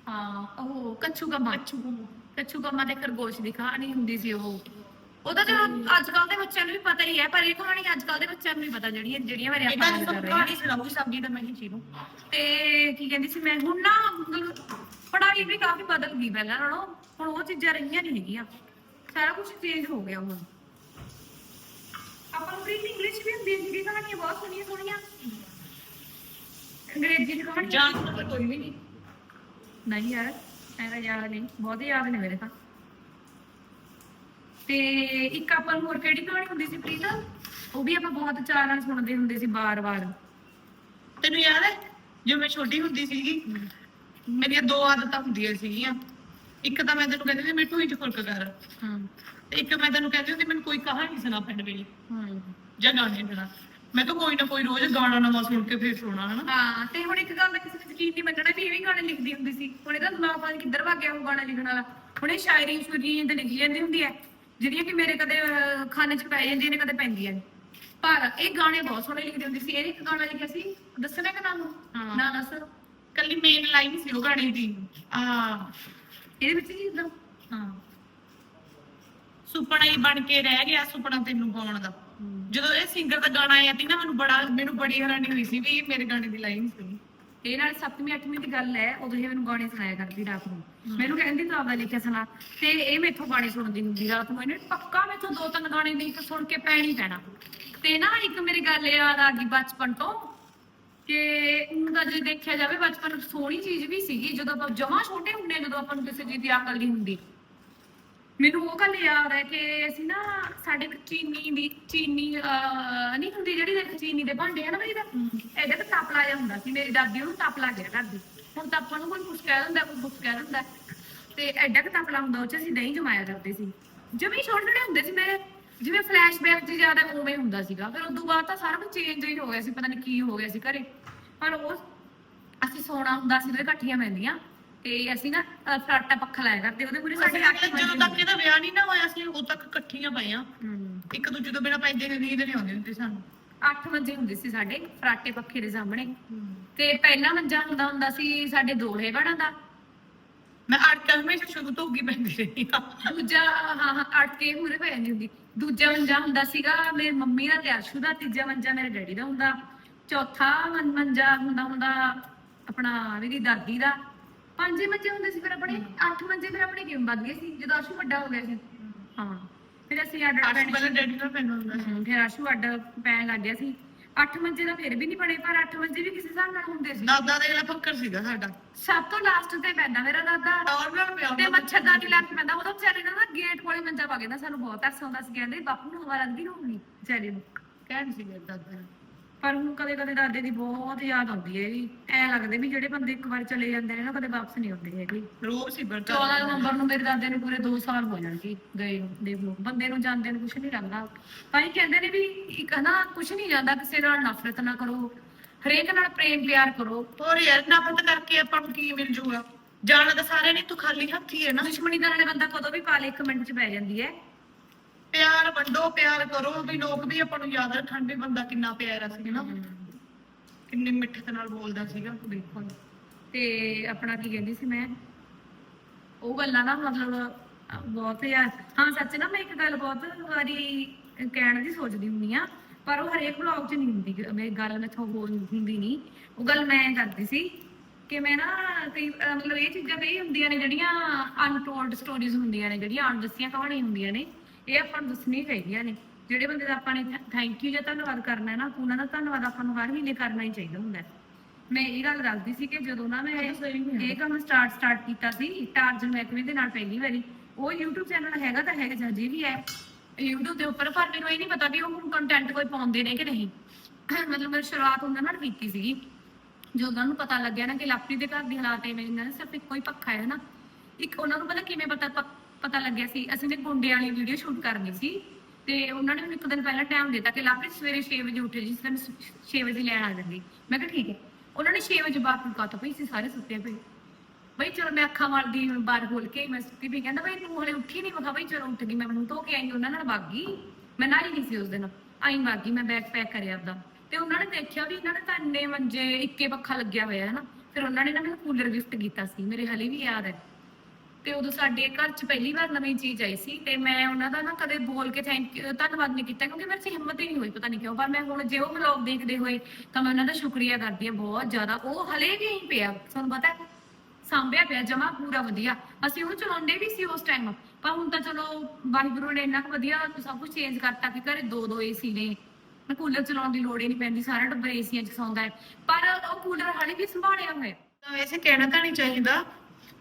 Speaker 1: ਹਾਂ ਉਹ ਕੱਛੂ ਕੰਮਾ ਕੱਛੂ ਕੰਮਾ ਤੇ ਖਰਗੋਸ਼ ਦੀ ਕਹਾਣੀ ਹੁੰਦੀ ਸੀ ਉਹ। ਉਹਦਾ ਚਲੋ ਅੱਜ ਕੱਲ ਦੇ ਬੱਚਿਆਂ ਨੂੰ ਵੀ ਪਤਾ ਹੀ ਹੈ ਪਰ ਇਹ ਕਹਾਣੀ ਅੱਜ ਕੱਲ ਦੇ ਬੱਚਿਆਂ ਨੂੰ ਨਹੀਂ ਪਤਾ ਜਿਹੜੀਆਂ ਜਿਹੜੀਆਂ ਮੇਰੇ
Speaker 2: ਇਹਦਾ
Speaker 1: ਆਪਾਂ
Speaker 2: ਜਿਸ
Speaker 1: ਗੱਲ ਕਰ ਰਹੇ ਹਾਂ।
Speaker 2: ਕਹਾਣੀ ਸੁਣਾਉਂਗੀ ਸਬਜੀ ਦਾ ਮੈਂ ਹੀ ਚੀਨੂੰ
Speaker 1: ਤੇ ਕੀ ਕਹਿੰਦੀ ਸੀ ਮੈਂ ਹੁਣ ਨਾ ਪੜ੍ਹਾਈ ਵੀ ਕਾਫੀ ਬਦਲ ਗਈ ਪਹਿਲਾਂ ਨਾਲੋਂ ਹੁਣ ਉਹ ਚੀਜ਼ਾਂ ਰਹੀਆਂ ਨਹੀਂ ਹੈਗੀਆਂ। ਸਾਰਾ ਕੁਝ ਚੇਂਜ ਹੋ ਗਿਆ ਹੁਣ। ਆਪਾਂ ਨੂੰ ਪ੍ਰੀਤ ਇੰਗਲਿਸ਼ ਵੀ ਹੁੰਦੀ ਸੀ ਕਹਾਣੀਆਂ ਬਹੁਤ ਸੁਣੀਆਂ ਸੁਣੀਆਂ ਅੰਗਰੇਜ਼ੀ ਦੀ ਕਹਾਣੀ।
Speaker 2: ਤਾਂ ਕੋਈ ਵੀ ਨਹੀਂ
Speaker 1: ਨਹੀਂ ਯਾਰ ਐਵੇਂ ਯਾਦ ਨਹੀਂ ਬਹੁਤ ਯਾਦ ਨੇ ਮੇਰੇ ਤਾਂ। ਤੇ ਇੱਕ ਆਪਾਂ ਨੂੰ ਹੋਰ ਕਿਹੜੀ ਕਹਾਣੀ ਹੁੰਦੀ ਸੀ ਪ੍ਰੀਤ? ਉਹ ਵੀ ਆਪਾਂ ਬਹੁਤ ਚਾਅ ਨਾਲ ਸੁਣਦੇ ਹੁੰਦੇ ਸੀ ਬਾਰ-ਬਾਰ।
Speaker 2: ਤੈਨੂੰ ਯਾਦ ਹੈ? ਜਦੋਂ ਮੈਂ ਛੋਟੀ ਹੁੰਦੀ ਸੀਗੀ ਮੇਰੀਆਂ ਦੋ ਆਦਤਾਂ ਹੁੰਦੀਆਂ ਸੀਗੀਆਂ। ਇੱਕ ਤਾਂ ਮੈਂ ਤੈਨੂੰ ਕਹਿੰਦੀ ਸੀ ਮੈਨੂੰ ਹੀ ਫ਼ਰਕ ਕਰ।
Speaker 1: ਹਾਂ।
Speaker 2: ਤੇ ਇੱਕ ਮੈਂ ਤੈਨੂੰ ਕਹਿੰਦੀ ਹੁੰਦੀ ਮੈਨੂੰ ਕੋਈ ਕਹਾਣੀ ਸੁਣਾ ਪਿੰਡ ਵੇਲੇ
Speaker 1: ਹਾਂ।
Speaker 2: ਜਾਂ ਗਾਣੇ ਸੁਣਾ। ਮੈਂ ਤਾਂ ਕੋਈ ਨਾ ਕੋਈ ਰੋਜ਼ ਗਾਣਾ ਨਵਾਂ ਸੁਣ ਕੇ ਫੇਰ ਸੁਣਾ ਹਨਾ।
Speaker 1: ਹਾਂ ਤੇ ਹੁਣ ਇੱਕ ਗੱਲ ਦਾ ਕਿਸੇ ਨੇ ਯਕੀਨ ਨਹੀਂ ਮੰਨਣਾ ਵੀ ਇਹ ਵੀ ਗਾਣੇ ਲਿਖਦੀ ਹੁੰਦੀ ਸੀ। ਹੁਣ ਇਹਦਾ ਦਿਮਾਗ ਨੀ ਕਿੱਧਰ ਭੱਗ ਗਿਆ ਉਹ ਗਾਣਾ ਲਿਖਣ ਵਾਲਾ? ਹੁਣ ਇਹ ਸ਼ਾਇਰੀ ਸ਼ੁਰੀ ਤੇ ਲਿਖੀ ਜਾਂਦੀ ਹੁੰਦੀ ਹੈ। ਜਿਹੜੀਆਂ ਕਿ ਮੇਰੇ ਕਦੇ ਅਹ, ਖਾਨੇ 'ਚ ਪੈ ਜਾਂਦੀਆਂ ਨੇ ਕਦੇ ਪੈਂਦੀਆਂ ਨੇ। ਪਰ ਇਹ ਗਾਣੇ ਬਹੁਤ ਸੋਹਣੇ ਲਿਖਦੀ ਹੁੰਦੀ ਸੀ। ਇਹ ਇੱਕ ਗਾਣਾ ਲਿਖਿਆ ਸੀ। ਦੱਸਣਾ ਕਿ ਨਾਮ
Speaker 2: ਹਾਂ।
Speaker 1: ਨਾ ਦੱਸ।
Speaker 2: ਕੱਲੀ ਮੇਨ ਲਾਈਨ ਸੀ ਉਹ ਗਾਣੇ ਦੀ। ਆ
Speaker 1: ਇਹਦੇ ਵਿੱਚ ਜੀ ਇਦਾਂ
Speaker 2: ਹਾਂ। ਸੁਪਨਾ ਹੀ ਬਣ ਕੇ ਰਹਿ ਗਿਆ ਸੁਪਨਾ ਤੈਨੂੰ ਗਾਉਣ ਦਾ। ਜਦੋਂ ਇਹ ਸਿੰਗਰ ਦਾ ਗਾਣਾ ਆਇਆ ਸੀ ਨਾ ਮੈਨੂੰ ਬੜਾ ਮੈਨੂੰ ਬੜੀ ਹੈਰਾਨੀ ਹੋਈ ਸੀ ਵੀ ਇਹ ਮੇਰੇ ਗਾਣੇ ਦੀ ਲਾਈਨ ਸੀ।
Speaker 1: ਇਹ ਨਾਲ 7ਵੀਂ 8ਵੀਂ ਦੀ ਗੱਲ ਹੈ ਉਦੋਂ ਇਹ ਮੈਨੂੰ ਗਾਣੇ ਸੁਣਾਇਆ ਕਰਦੀ ਰਾਤ ਨੂੰ। ਮੈਨੂੰ ਕਹਿੰਦੀ ਤੂੰ ਆਪਦਾ ਲਿਖਿਆ ਸੁਣਾ। ਤੇ ਇਹ ਮੈਥੋਂ ਗਾਣੇ ਸੁਣਦੀ ਹੁੰਦੀ ਰਾਤ ਨੂੰ। ਇਹਨੇ ਪੱਕਾ ਮੇਥੋਂ ਦੋ ਤਿੰਨ ਗਾਣੇ ਲਿਖ ਸੁਣ ਕੇ ਪੈਣੀ ਪੈਣਾ। ਤੇ ਨਾ ਇੱਕ ਮੇਰੀ ਗੱਲ ਯਾਦ ਆ ਗਈ ਬਚਪਨ ਤੋਂ ਕਿ ਉਹਦਾ ਜੇ ਦੇਖਿਆ ਜਾਵੇ ਬਚਪਨ ਸੋਹਣੀ ਚੀਜ਼ ਵੀ ਸੀਗੀ। ਜਦੋਂ ਆਪਾਂ ਜਮਾ ਛੋਟੇ ਹੁੰਦੇ ਹਾਂ, ਜਦੋਂ ਆਪਾਂ ਨੂੰ ਕਿਸੇ ਚੀਜ਼ ਦੀ ਅਕਲ ਨਹੀਂ ਹੁੰਦੀ। ਮੈਨੂੰ ਉਹ ਗੱਲ ਯਾਦ ਹੈ ਕਿ ਅਸੀਂ ਨਾ ਸਾਡੇ ਇੱਕ ਚੀਨੀ ਦੀ ਚੀਨੀ ਅਹ, ਨਹੀਂ ਹੁੰਦੀ ਜਿਹੜੀ ਦੇਖ ਚੀਨੀ ਦੇ ਭਾਂਡੇ ਆ ਨਾ ਬਈ ਇਹਦੇ ਤੇ ਤਪਲਾ ਜਿਹਾ ਹੁੰਦਾ ਸੀ ਮੇਰੀ ਦਾਦੀ ਉਹਨੂੰ ਤਪਲਾ ਗਿਆ ਕਰਦੀ। ਹੁਣ ਤਾਂ ਆਪਾਂ ਨੂੰ ਕੋਈ ਕੁਛ ਕਹਿ ਦਿੰਦਾ ਕੋਈ ਕੁਛ ਕਹਿ ਦਿੰਦਾ। ਤੇ ਐਡਾ ਕੁ ਤਪਲਾ ਹੁੰਦਾ ਉਹ ਚ ਅਸੀਂ ਦਹੀਂ ਜਮਾਇਆ ਕਰਦੇ ਸੀ। ਜਿਵੇਂ ਛੋਟੇ ਛੋਟੇ ਹੁੰਦੇ ਸੀ ਮੇਰੇ ਜਿਵੇਂ ਫਲੈਸ਼ਬੈਕ ਜੀ ਜ਼ਿਆਦਾ ਉਵੇਂ ਹੁੰਦਾ ਸੀਗਾ। ਫਿਰ ਉਦੋਂ ਬਾਅਦ ਤਾਂ ਸਾਰਾ ਕੁਝ ਚੇਂਜ ਹੀ ਹੋ ਗਿਆ ਸੀ ਪਤਾ ਨਹੀਂ ਕੀ ਹੋ ਗਿਆ ਸੀ ਘਰੇ। ਪਰ ਉਹ ਅਸੀਂ ਸੋਣਾ ਹੁੰਦਾ ਸੀ ਉਹਦੇ ਇਕੱਠੀਆਂ ਪੈਂਦੀਆਂ। ਤੇ ਅਸੀਂ ਨਾ ਅਹ, ਫਰਾਟਾ ਪੱਖਾ ਲਾਇਆ ਕਰਦੇ ਉਹਦੇ ਮੂਰੇ ਸਾਡੇ ਅੱਠ
Speaker 2: ਜਦੋਂ ਤੱਕ ਇਹਦਾ ਵਿਆਹ ਨਹੀਂ ਨਾ ਹੋਇਆ ਸੀ ਉਦੋਂ ਤੱਕ ਇਕੱਠੀਆਂ ਪਈਆਂ।
Speaker 1: ਹਮ
Speaker 2: ਇੱਕ ਦੂਜੇ ਤੋਂ ਬਿਨਾ ਪੈਂਦੇ ਨੇ ਨੀਂਦ ਨਹੀਂ ਆਉਂਦੀ ਹੁੰਦੀ ਸਾਨੂੰ।
Speaker 1: ਅੱਠ ਮੰਜੇ ਹੁੰਦੇ ਸੀ ਸਾਡੇ ਫਰਾਟੇ ਪੱਖੇ ਦੇ ਸਾਹਮਣੇ। ਤੇ ਪਹਿਲਾ ਮੰਜਾ ਹੁੰਦਾ ਹੁੰਦਾ ਸੀ ਸਾਡੇ ਦੋਹੇ ਵੜਾਂ ਦਾ।
Speaker 2: ਮੈਂ ਅੜਕਾ ਹਮੇਸ਼ਾ ਸ਼ੁਰੂ ਤੋਂ ਉੱਗੀ ਪੈਂਦੀ ਰਹੀ ਆ
Speaker 1: ਦੂਜਾ ਹਾਂ ਹਾਂ ਅਟ ਕੇ ਮੂਰੇ ਪੈ ਜਾਂਦੀ ਹੁੰਦੀ। ਦੂਜਾ ਮੰਜਾ ਹੁੰਦਾ ਸੀਗਾ ਮੇਰੀ ਮੰਮੀ ਦਾ ਤੇ ਅਰਸ਼ੂ ਦਾ ਤੀਜਾ ਮੰਜਾ ਮੇਰੇ ਡੈਡੀ ਦਾ ਹੁੰਦਾ। ਚੌਥਾ ਮੰ- ਮੰਜਾ ਹੁੰਦਾ ਹੁੰਦਾ ਆਪਣਾ ਮੇਰੀ ਦਾਦੀ ਦਾ। ਪੰਜੇ ਮੰਜੇ ਹੁੰਦੇ ਸੀ ਫਿਰ ਆਪਣੇ ਅੱਠ ਮੰਜੇ ਫਿਰ ਆਪਣੇ ਕਿਉਂ ਵੱਧ ਗਏ ਸੀ? ਜਦੋਂ ਅਰਸ਼ੂ ਵੱਡਾ ਹੋ ਗਿਆ ਸੀ। ਹਾਂ। ਫਿਰ ਅਸੀਂ ਅੱਡ ਅੱਡ ਪੈਣੇ
Speaker 2: ਪਹਿਲਾਂ ਡੈਡੀ ਨਾਲ ਪੈਂਦਾ ਹੁੰਦਾ ਸੀ।
Speaker 1: ਫਿਰ ਅਰਸ਼ੂ ਅੱਡ ਪੈਣ ਲੱਗ ਗਿਆ ਸੀ। ਅੱਠ ਮੰਜੇ ਦਾ ਫਿਰ ਵੀ ਨਹੀਂ ਬਣੇ ਪਰ ਅੱਠ ਮੰਜੇ ਵੀ ਕਿਸੇ ਹਿਸਾਬ ਨਾਲ ਹੁੰਦੇ ਸੀ।
Speaker 2: ਦਾਦਾ ਦੇ ਨਾਲ ਫੱਕਰ ਸੀਗਾ ਸਾਡਾ।
Speaker 1: ਸਭ ਤੋਂ ਲਾਸਟ ਤੇ ਪੈਂਦਾ ਮੇਰਾ ਦਾਦਾ।
Speaker 2: ਟੌਰ ਨਾਲ ਪਿਆ
Speaker 1: ਤੇ ਮੱਛਰਦਾਨੀ ਲੱਗ ਪੈਂਦਾ। ਉਹਦਾ ਵਿਚਾਰੇ ਨੇ ਨਾ ਗੇਟ ਕੋਲੇ ਮੰਜਾ ਪਾ ਕੇ ਨਾ ਸਾਨੂੰ ਬਹੁਤ ਤਰਸ ਆਉਂਦਾ ਸੀ ਕਹਿੰਦੇ ਬਾਪੂ ਨੂੰ ਹਵਾ ਲੱਗਦੀ ਹੋਊਗੀ ਵਿਚਾਰੇ ਨੂੰ।
Speaker 2: ਕਹਿਣ ਸੀ ਦਾਦਾ
Speaker 1: ਪਰ ਹੁਣ ਕਦੇ ਕਦੇ ਦਾਦੇ ਦੀ ਬਹੁਤ ਯਾਦ ਆਉਂਦੀ ਹੈ ਵੀ ਐ ਲੱਗਦੇ ਵੀ ਜਿਹੜੇ ਬੰਦੇ ਇੱਕ ਵਾਰ ਚਲੇ ਜਾਂਦੇ ਨੇ ਨਾ ਕਦੇ ਵਾਪਸ ਨਹੀਂ ਆਉਂਦੇ ਹੈਗੇ।
Speaker 2: ਰੋਬ ਸੀ ਬਰਤਾ
Speaker 1: 14 ਨਵੰਬਰ ਨੂੰ ਮੇਰੇ ਦਾਦੇ ਨੂੰ ਪੂਰੇ 2 ਸਾਲ ਹੋ ਜਾਣਗੇ ਗਏ ਨੂੰ ਦੇਖ ਲਓ ਬੰਦੇ ਨੂੰ ਜਾਂਦੇ ਨੂੰ ਕੁਝ ਨਹੀਂ ਲੱਗਦਾ। ਹੀ ਕਹਿੰਦੇ ਨੇ ਵੀ ਇੱਕ ਨਾ ਕੁਝ ਨਹੀਂ ਜਾਂਦਾ ਕਿਸੇ ਨਾਲ ਨਫ਼ਰਤ ਨਾ ਕਰੋ। ਹਰੇਕ ਨਾਲ ਪ੍ਰੇਮ ਪਿਆਰ ਕਰੋ।
Speaker 2: ਹੋਰ ਯਾਰ ਨਫ਼ਰਤ ਕਰਕੇ ਆਪਾਂ ਨੂੰ ਕੀ ਮਿਲ ਜੂਗਾ? ਜਾਣਾ ਤਾਂ ਸਾਰੇ ਨਹੀਂ ਤੂੰ ਖਾਲੀ ਹੱਥੀ ਹੈ ਨਾ।
Speaker 1: ਦੁਸ਼ਮਣੀ ਦਾ ਨਾਲੇ ਬੰਦਾ ਕਦੋਂ ਵੀ ਪਾ ਲੇ ਇੱਕ ਮਿੰਟ ਚ ਪੈ ਜਾਂਦੀ ਹੈ।
Speaker 2: ਪਿਆਰ ਵੰਡੋ ਪਿਆਰ ਕਰੋ ਵੀ ਲੋਕ ਵੀ ਆਪਾਂ ਨੂੰ ਯਾਦ ਰੱਖਣ ਵੀ ਬੰਦਾ ਕਿੰਨਾ ਪਿਆਰਾ ਸੀ ਨਾ ਕਿੰਨੀ ਮਿੱਠਤ ਨਾਲ ਬੋਲਦਾ ਸੀਗਾ ਦੇਖੋ।
Speaker 1: ਤੇ ਆਪਣਾ ਕੀ ਕਹਿੰਦੀ ਸੀ ਮੈਂ? ਉਹ ਗੱਲਾਂ ਨਾ ਮਤਲਬ ਬਹੁਤ ਯਾਰ ਹਾਂ ਸੱਚ ਨਾ ਮੈਂ ਇੱਕ ਗੱਲ ਬਹੁਤ ਵਾਰੀ ਕਹਿਣ ਦੀ ਸੋਚਦੀ ਹੁੰਦੀ ਆ ਪਰ ਉਹ ਹਰੇਕ ਵਲੌਗ 'ਚ ਨਹੀਂ ਹੁੰਦੀ ਮੇਰੀ ਗੱਲ ਮੈਥੋਂ ਹੋਰ ਹੁੰਦੀ ਨਹੀਂ। ਉਹ ਗੱਲ ਮੈਂ ਕਰਦੀ ਸੀ ਕਿ ਮੈਂ ਨਾ ਕਈ ਮਤਲਬ ਇਹ ਚੀਜ਼ਾਂ ਕਈ ਹੁੰਦੀਆਂ ਨੇ ਜਿਹੜੀਆਂ ਅਨਟੋਲਡ ਸਟੋਰੀਜ਼ ਹੁੰਦੀਆਂ ਨੇ ਜਿਹੜੀਆਂ ਅਣਦੱਸੀਆਂ ਕਹਾਣੀਆਂ ਹੁੰਦੀਆਂ ਨੇ। ਇਹ ਆਪਾਂ ਨੂੰ ਦੱਸਣੀਆਂ ਚਾਹੀਦੀਆਂ ਨੇ। ਜਿਹੜੇ ਬੰਦੇ ਦਾ ਆਪਾਂ ਨੇ ਥੈਂਕ ਯੂ ਜਾਂ ਧੰਨਵਾਦ ਕਰਨਾ ਹੈ ਨਾ ਉਹਨਾਂ ਦਾ ਧੰਨਵਾਦ ਆਪਾਂ ਨੂੰ ਹਰ ਮਹੀਨੇ ਕਰਨਾ ਹੀ ਚਾਹੀਦਾ ਹੁੰਦਾ ਹੈ। ਮੈਂ ਇਹ ਗੱਲ ਦੱਸਦੀ ਸੀ ਕਿ ਜਦੋਂ ਨਾ ਮੈਂ ਇਹ ਕੰਮ ਸਟਾਰਟ ਸਟਾਰਟ ਕੀਤਾ ਸੀ ਟਾਰਜਨ ਮਹਿਕਮੇ ਦੇ ਨਾਲ ਪਹਿਲੀ ਵਾਰੀ। ਉਹ YouTube ਚੈਨਲ ਹੈਗਾ ਤਾਂ ਹੈਗਾ ਜਾਂ ਜੀ ਵੀ ਹੈ YouTube ਦੇ ਉੱਪਰ ਪਰ ਮੈਨੂੰ ਇਹ ਨਹੀਂ ਪਤਾ ਵੀ ਉਹ ਹੁਣ ਕੰਟੈਂਟ ਕੋਈ ਪਾਉਂਦੇ ਨੇ ਕਿ ਨਹੀਂ। ਮਤਲਬ ਮੈਂ ਸ਼ੁਰੂਆਤ ਉਹਨਾਂ ਨਾਲ ਕੀਤੀ ਸੀਗੀ। ਜਦੋਂ ਉਹਨਾਂ ਨੂੰ ਪਤਾ ਲੱਗਿਆ ਨਾ ਕਿ ਲਾਪਰੀ ਦੇ ਘਰ ਦੀ ਹਾਲਾਤ ਐਵੇਂ ਨੇ ਸਿਰਫ ਇੱਕੋ ਹੀ ਪੱਖਾ ਹੈ ਨਾ। ਇੱਕ ਉਹਨਾਂ ਨੂੰ ਪਤਾ ਕਿਵੇਂ ਪਤਾ ਪਤਾ ਲੱਗਿਆ ਸੀ, ਅਸੀਂ ਨੇ ਗੁੰਡੇ ਵਾਲੀ ਵੀਡੀਓ ਸ਼ੂਟ ਕਰਨੀ ਸੀ ਤੇ ਉਹਨਾਂ ਨੇ ਮੈਨੂੰ ਇੱਕ ਦਿਨ ਪਹਿਲਾਂ ਟਾਈਮ ਦਿੱਤਾ ਕਿ ਲਾਪਰੀ ਸਵੇਰੇ 6 ਵਜੇ ਉੱਠੇ ਜਿਸ ਦਿਨ 6 ਵਜੇ ਲੈਣ ਆ ਜਾਂਦੀ। ਮੈਂ ਕਿਹਾ ਠੀਕ ਹੈ। ਉਹਨਾਂ ਨੇ 6 ਵਜੇ ਬਾਅਦ ਨੂੰ ਕਾਤਾ ਪਈ ਸੀ ਸਾਰੇ ਸੁੱਤੇ ਪਏ। ਬਈ ਚਲੋ ਮੈਂ ਅੱਖਾਂ ਮਾਰਦੀ ਬਾਹਰ ਖੋਲ ਕੇ ਮੈਂ ਸੁੱਤੀ ਵੀ ਕਹਿੰਦਾ ਬਈ ਤੂੰ ਹਲੇ ਉੱਠੀ ਨਹੀਂ ਮਖਾ ਬਈ ਚਲੋ ਉੱਠ ਗਈ, ਮੈਂ ਮੂੰਹ ਧੋ ਕੇ ਆਈ, ਉਹਨਾਂ ਨਾਲ ਵਗ ਮੈਂ ਨਾਲ ਹੀ ਨਹੀਂ ਸੀ ਉਸ ਦਿਨ, ਆਈ ਵਗ ਮੈਂ ਬੈਗ ਪੈਕ ਕਰਿਆ ਆਪਦਾ। ਤੇ ਉਹਨਾਂ ਨੇ ਦੇਖਿਆ ਵੀ ਇਹਨਾਂ ਨੇ ਤਾਂ ਇੰਨੇ ਮੰਜੇ ਇੱਕੇ ਪੱਖਾ ਲੱਗਿਆ ਹੋਇਆ ਹੈ ਨਾ, ਫਿਰ ਉਹਨਾਂ ਨੇ ਨਾ ਮੈਨੂੰ ਕੂਲਰ ਗਿਫਟ ਕੀਤਾ ਸੀ, ਮੇਰੇ ਹਲੇ ਵੀ ਯਾਦ ਹੈ। ਤੇ ਉਦੋਂ ਸਾਡੇ ਘਰ 'ਚ ਪਹਿਲੀ ਵਾਰ ਨਵੀਂ ਚੀਜ਼ ਆਈ ਸੀ ਤੇ ਮੈਂ ਉਹਨਾਂ ਦਾ ਨਾ ਕਦੇ ਬੋਲ ਕੇ ਥੈਂਕ ਧੰਨਵਾਦ ਨਹੀਂ ਕੀਤਾ ਕਿਉਂਕਿ ਮੇਰੇ 'ਚ ਹਿੰਮਤ ਹੀ ਨਹੀਂ ਹੋਈ, ਪਤਾ ਨਹੀਂ ਕਿਉਂ, ਪਰ ਮੈਂ ਹੁਣ ਜੇ ਉਹ ਵਲੌਗ ਦੇਖਦੇ ਹੋਏ ਤਾਂ ਮੈਂ ਉਹਨਾਂ ਦਾ ਸ਼ੁਕਰੀਆ ਕਰਦੀ ਹਾਂ ਬਹੁਤ ਜ਼ਿਆਦਾ। ਉਹ ਹਲੇ ਵੀ ਹੀ ਪਿਆ, ਤੁਹਾਨੂੰ ਪਤਾ ਹੈ, ਸਾਂਭਿਆ ਪਿਆ, ਜਮਾ ਪੂਰਾ ਵਧੀਆ। ਅਸੀਂ ਉਹਨੂੰ ਚਲਾਉਂਦੇ ਵੀ ਸੀ ਉਸ ਟਾਈਮ ਪਰ ਹੁਣ ਤਾਂ ਚਲੋ ਵਾਹਿਗੁਰੂ ਨੇ ਇੰਨਾ ਕੁ ਵਧੀਆ ਸਭ ਕੁਝ ਚੇਂਜ ਕਰਤਾ ਕਿ ਘਰੇ ਦੋ ਦੋ ਏਸੀ ਨੇ। ਮੈਂ ਕੂਲਰ ਚਲਾਉਣ ਦੀ ਲੋੜ ਹੀ ਨਹੀਂ ਪੈਂਦੀ, ਸਾਰਾ ਟੱਬਰ ਏਸੀਆਂ 'ਚ ਸੌਂਦਾ ਹੈ। ਪਰ ਉਹ ਕੂਲਰ ਹਾਲੇ ਵੀ ਸੰਭਾਲਿਆ ਹੋਇਆ।
Speaker 2: ਤਾਂ ਵੈਸੇ ਕਹਿਣਾ ਤਾਂ ਨਹੀਂ ਚਾਹੀਦਾ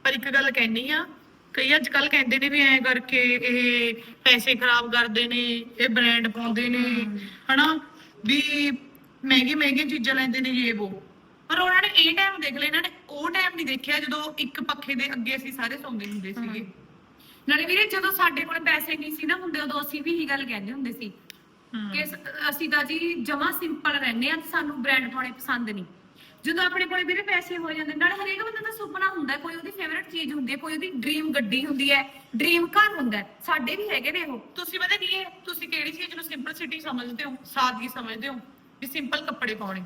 Speaker 2: ਪਰ ਇੱਕ ਗੱਲ ਕਹਿਣੀ ਆ ਕਈ ਅੱਜ ਕੱਲ ਕਹਿੰਦੇ ਨੇ ਵੀ ਐਂ ਕਰਕੇ ਇਹ ਪੈਸੇ ਖਰਾਬ ਕਰਦੇ ਨੇ ਇਹ ਬ੍ਰਾਂਡ ਪਾਉਂਦੇ ਨੇ ਹਨਾ? ਵੀ ਮਹਿੰਗੀ ਮਹਿੰਗੀਆਂ ਚੀਜ਼ਾਂ ਲੈਂਦੇ ਨੇ ਇਹ ਉਹ ਪਰ ਉਹਨਾਂ ਨੇ ਇਹ ਟਾਈਮ ਦੇਖ ਲਿਆ ਇਹਨਾਂ ਨੇ ਉਹ ਟਾਈਮ ਨਹੀਂ ਦੇਖਿਆ ਜਦੋਂ ਇੱਕ ਪੱਖੇ ਦੇ ਅੱਗੇ ਅਸੀਂ ਸਾਰੇ ਸੌਂਦੇ ਹੁੰਦੇ ਸੀਗੇ।
Speaker 1: ਨਾਲੇ ਵੀਰੇ ਜਦੋਂ ਸਾਡੇ ਕੋਲ ਪੈਸੇ ਨਹੀਂ ਸੀ ਨਾ ਹੁੰਦੇ ਉਦੋਂ ਅਸੀਂ ਵੀ ਇਹੀ ਗੱਲ ਕਹਿੰਦੇ ਹੁੰਦੇ ਸੀ ਕਿ ਸ- ਅਸੀਂ ਤਾਂ ਜੀ ਜਮਾ ਸਿੰਪਲ ਰਹਿੰਦੇ ਆ ਸਾਨੂੰ ਬ੍ਰਾਂਡ ਪਾਉਣੇ ਪਸੰਦ ਨਹੀਂ। ਜਦੋਂ ਆਪਣੇ ਕੋਲੇ ਵੀਰੇ ਪੈਸੇ ਹੋ ਜਾਂਦੇ ਨਾਲ ਹਰੇਕ ਬੰਦੇ ਦਾ ਸੁਪਨਾ ਹੁੰਦਾ ਕੋਈ ਉਹਦੀ ਫੇਵਰਿਟ ਚੀਜ਼ ਹੁੰਦੀ ਹੈ ਕੋਈ ਉਹਦੀ ਡ੍ਰੀਮ ਗੱਡੀ ਹੁੰਦੀ ਹੈ ਡ੍ਰੀਮ ਘਰ ਹੁੰਦਾ ਹੈ। ਸਾਡੇ ਵੀ ਹੈਗੇ ਨੇ ਉਹ।
Speaker 2: ਤੁਸੀਂ ਪਤਾ ਕੀ ਹੈ ਤੁਸੀਂ ਕਿਹੜੀ ਚੀਜ਼ ਨੂੰ ਸਿੰਪਲਸਿਟੀ ਸਮਝਦੇ ਹੋ ਸਾਦਗੀ ਸਮਝਦੇ ਹੋ? ਵੀ ਸਿੰਪਲ ਕੱਪੜੇ ਪਾਉਣੇ।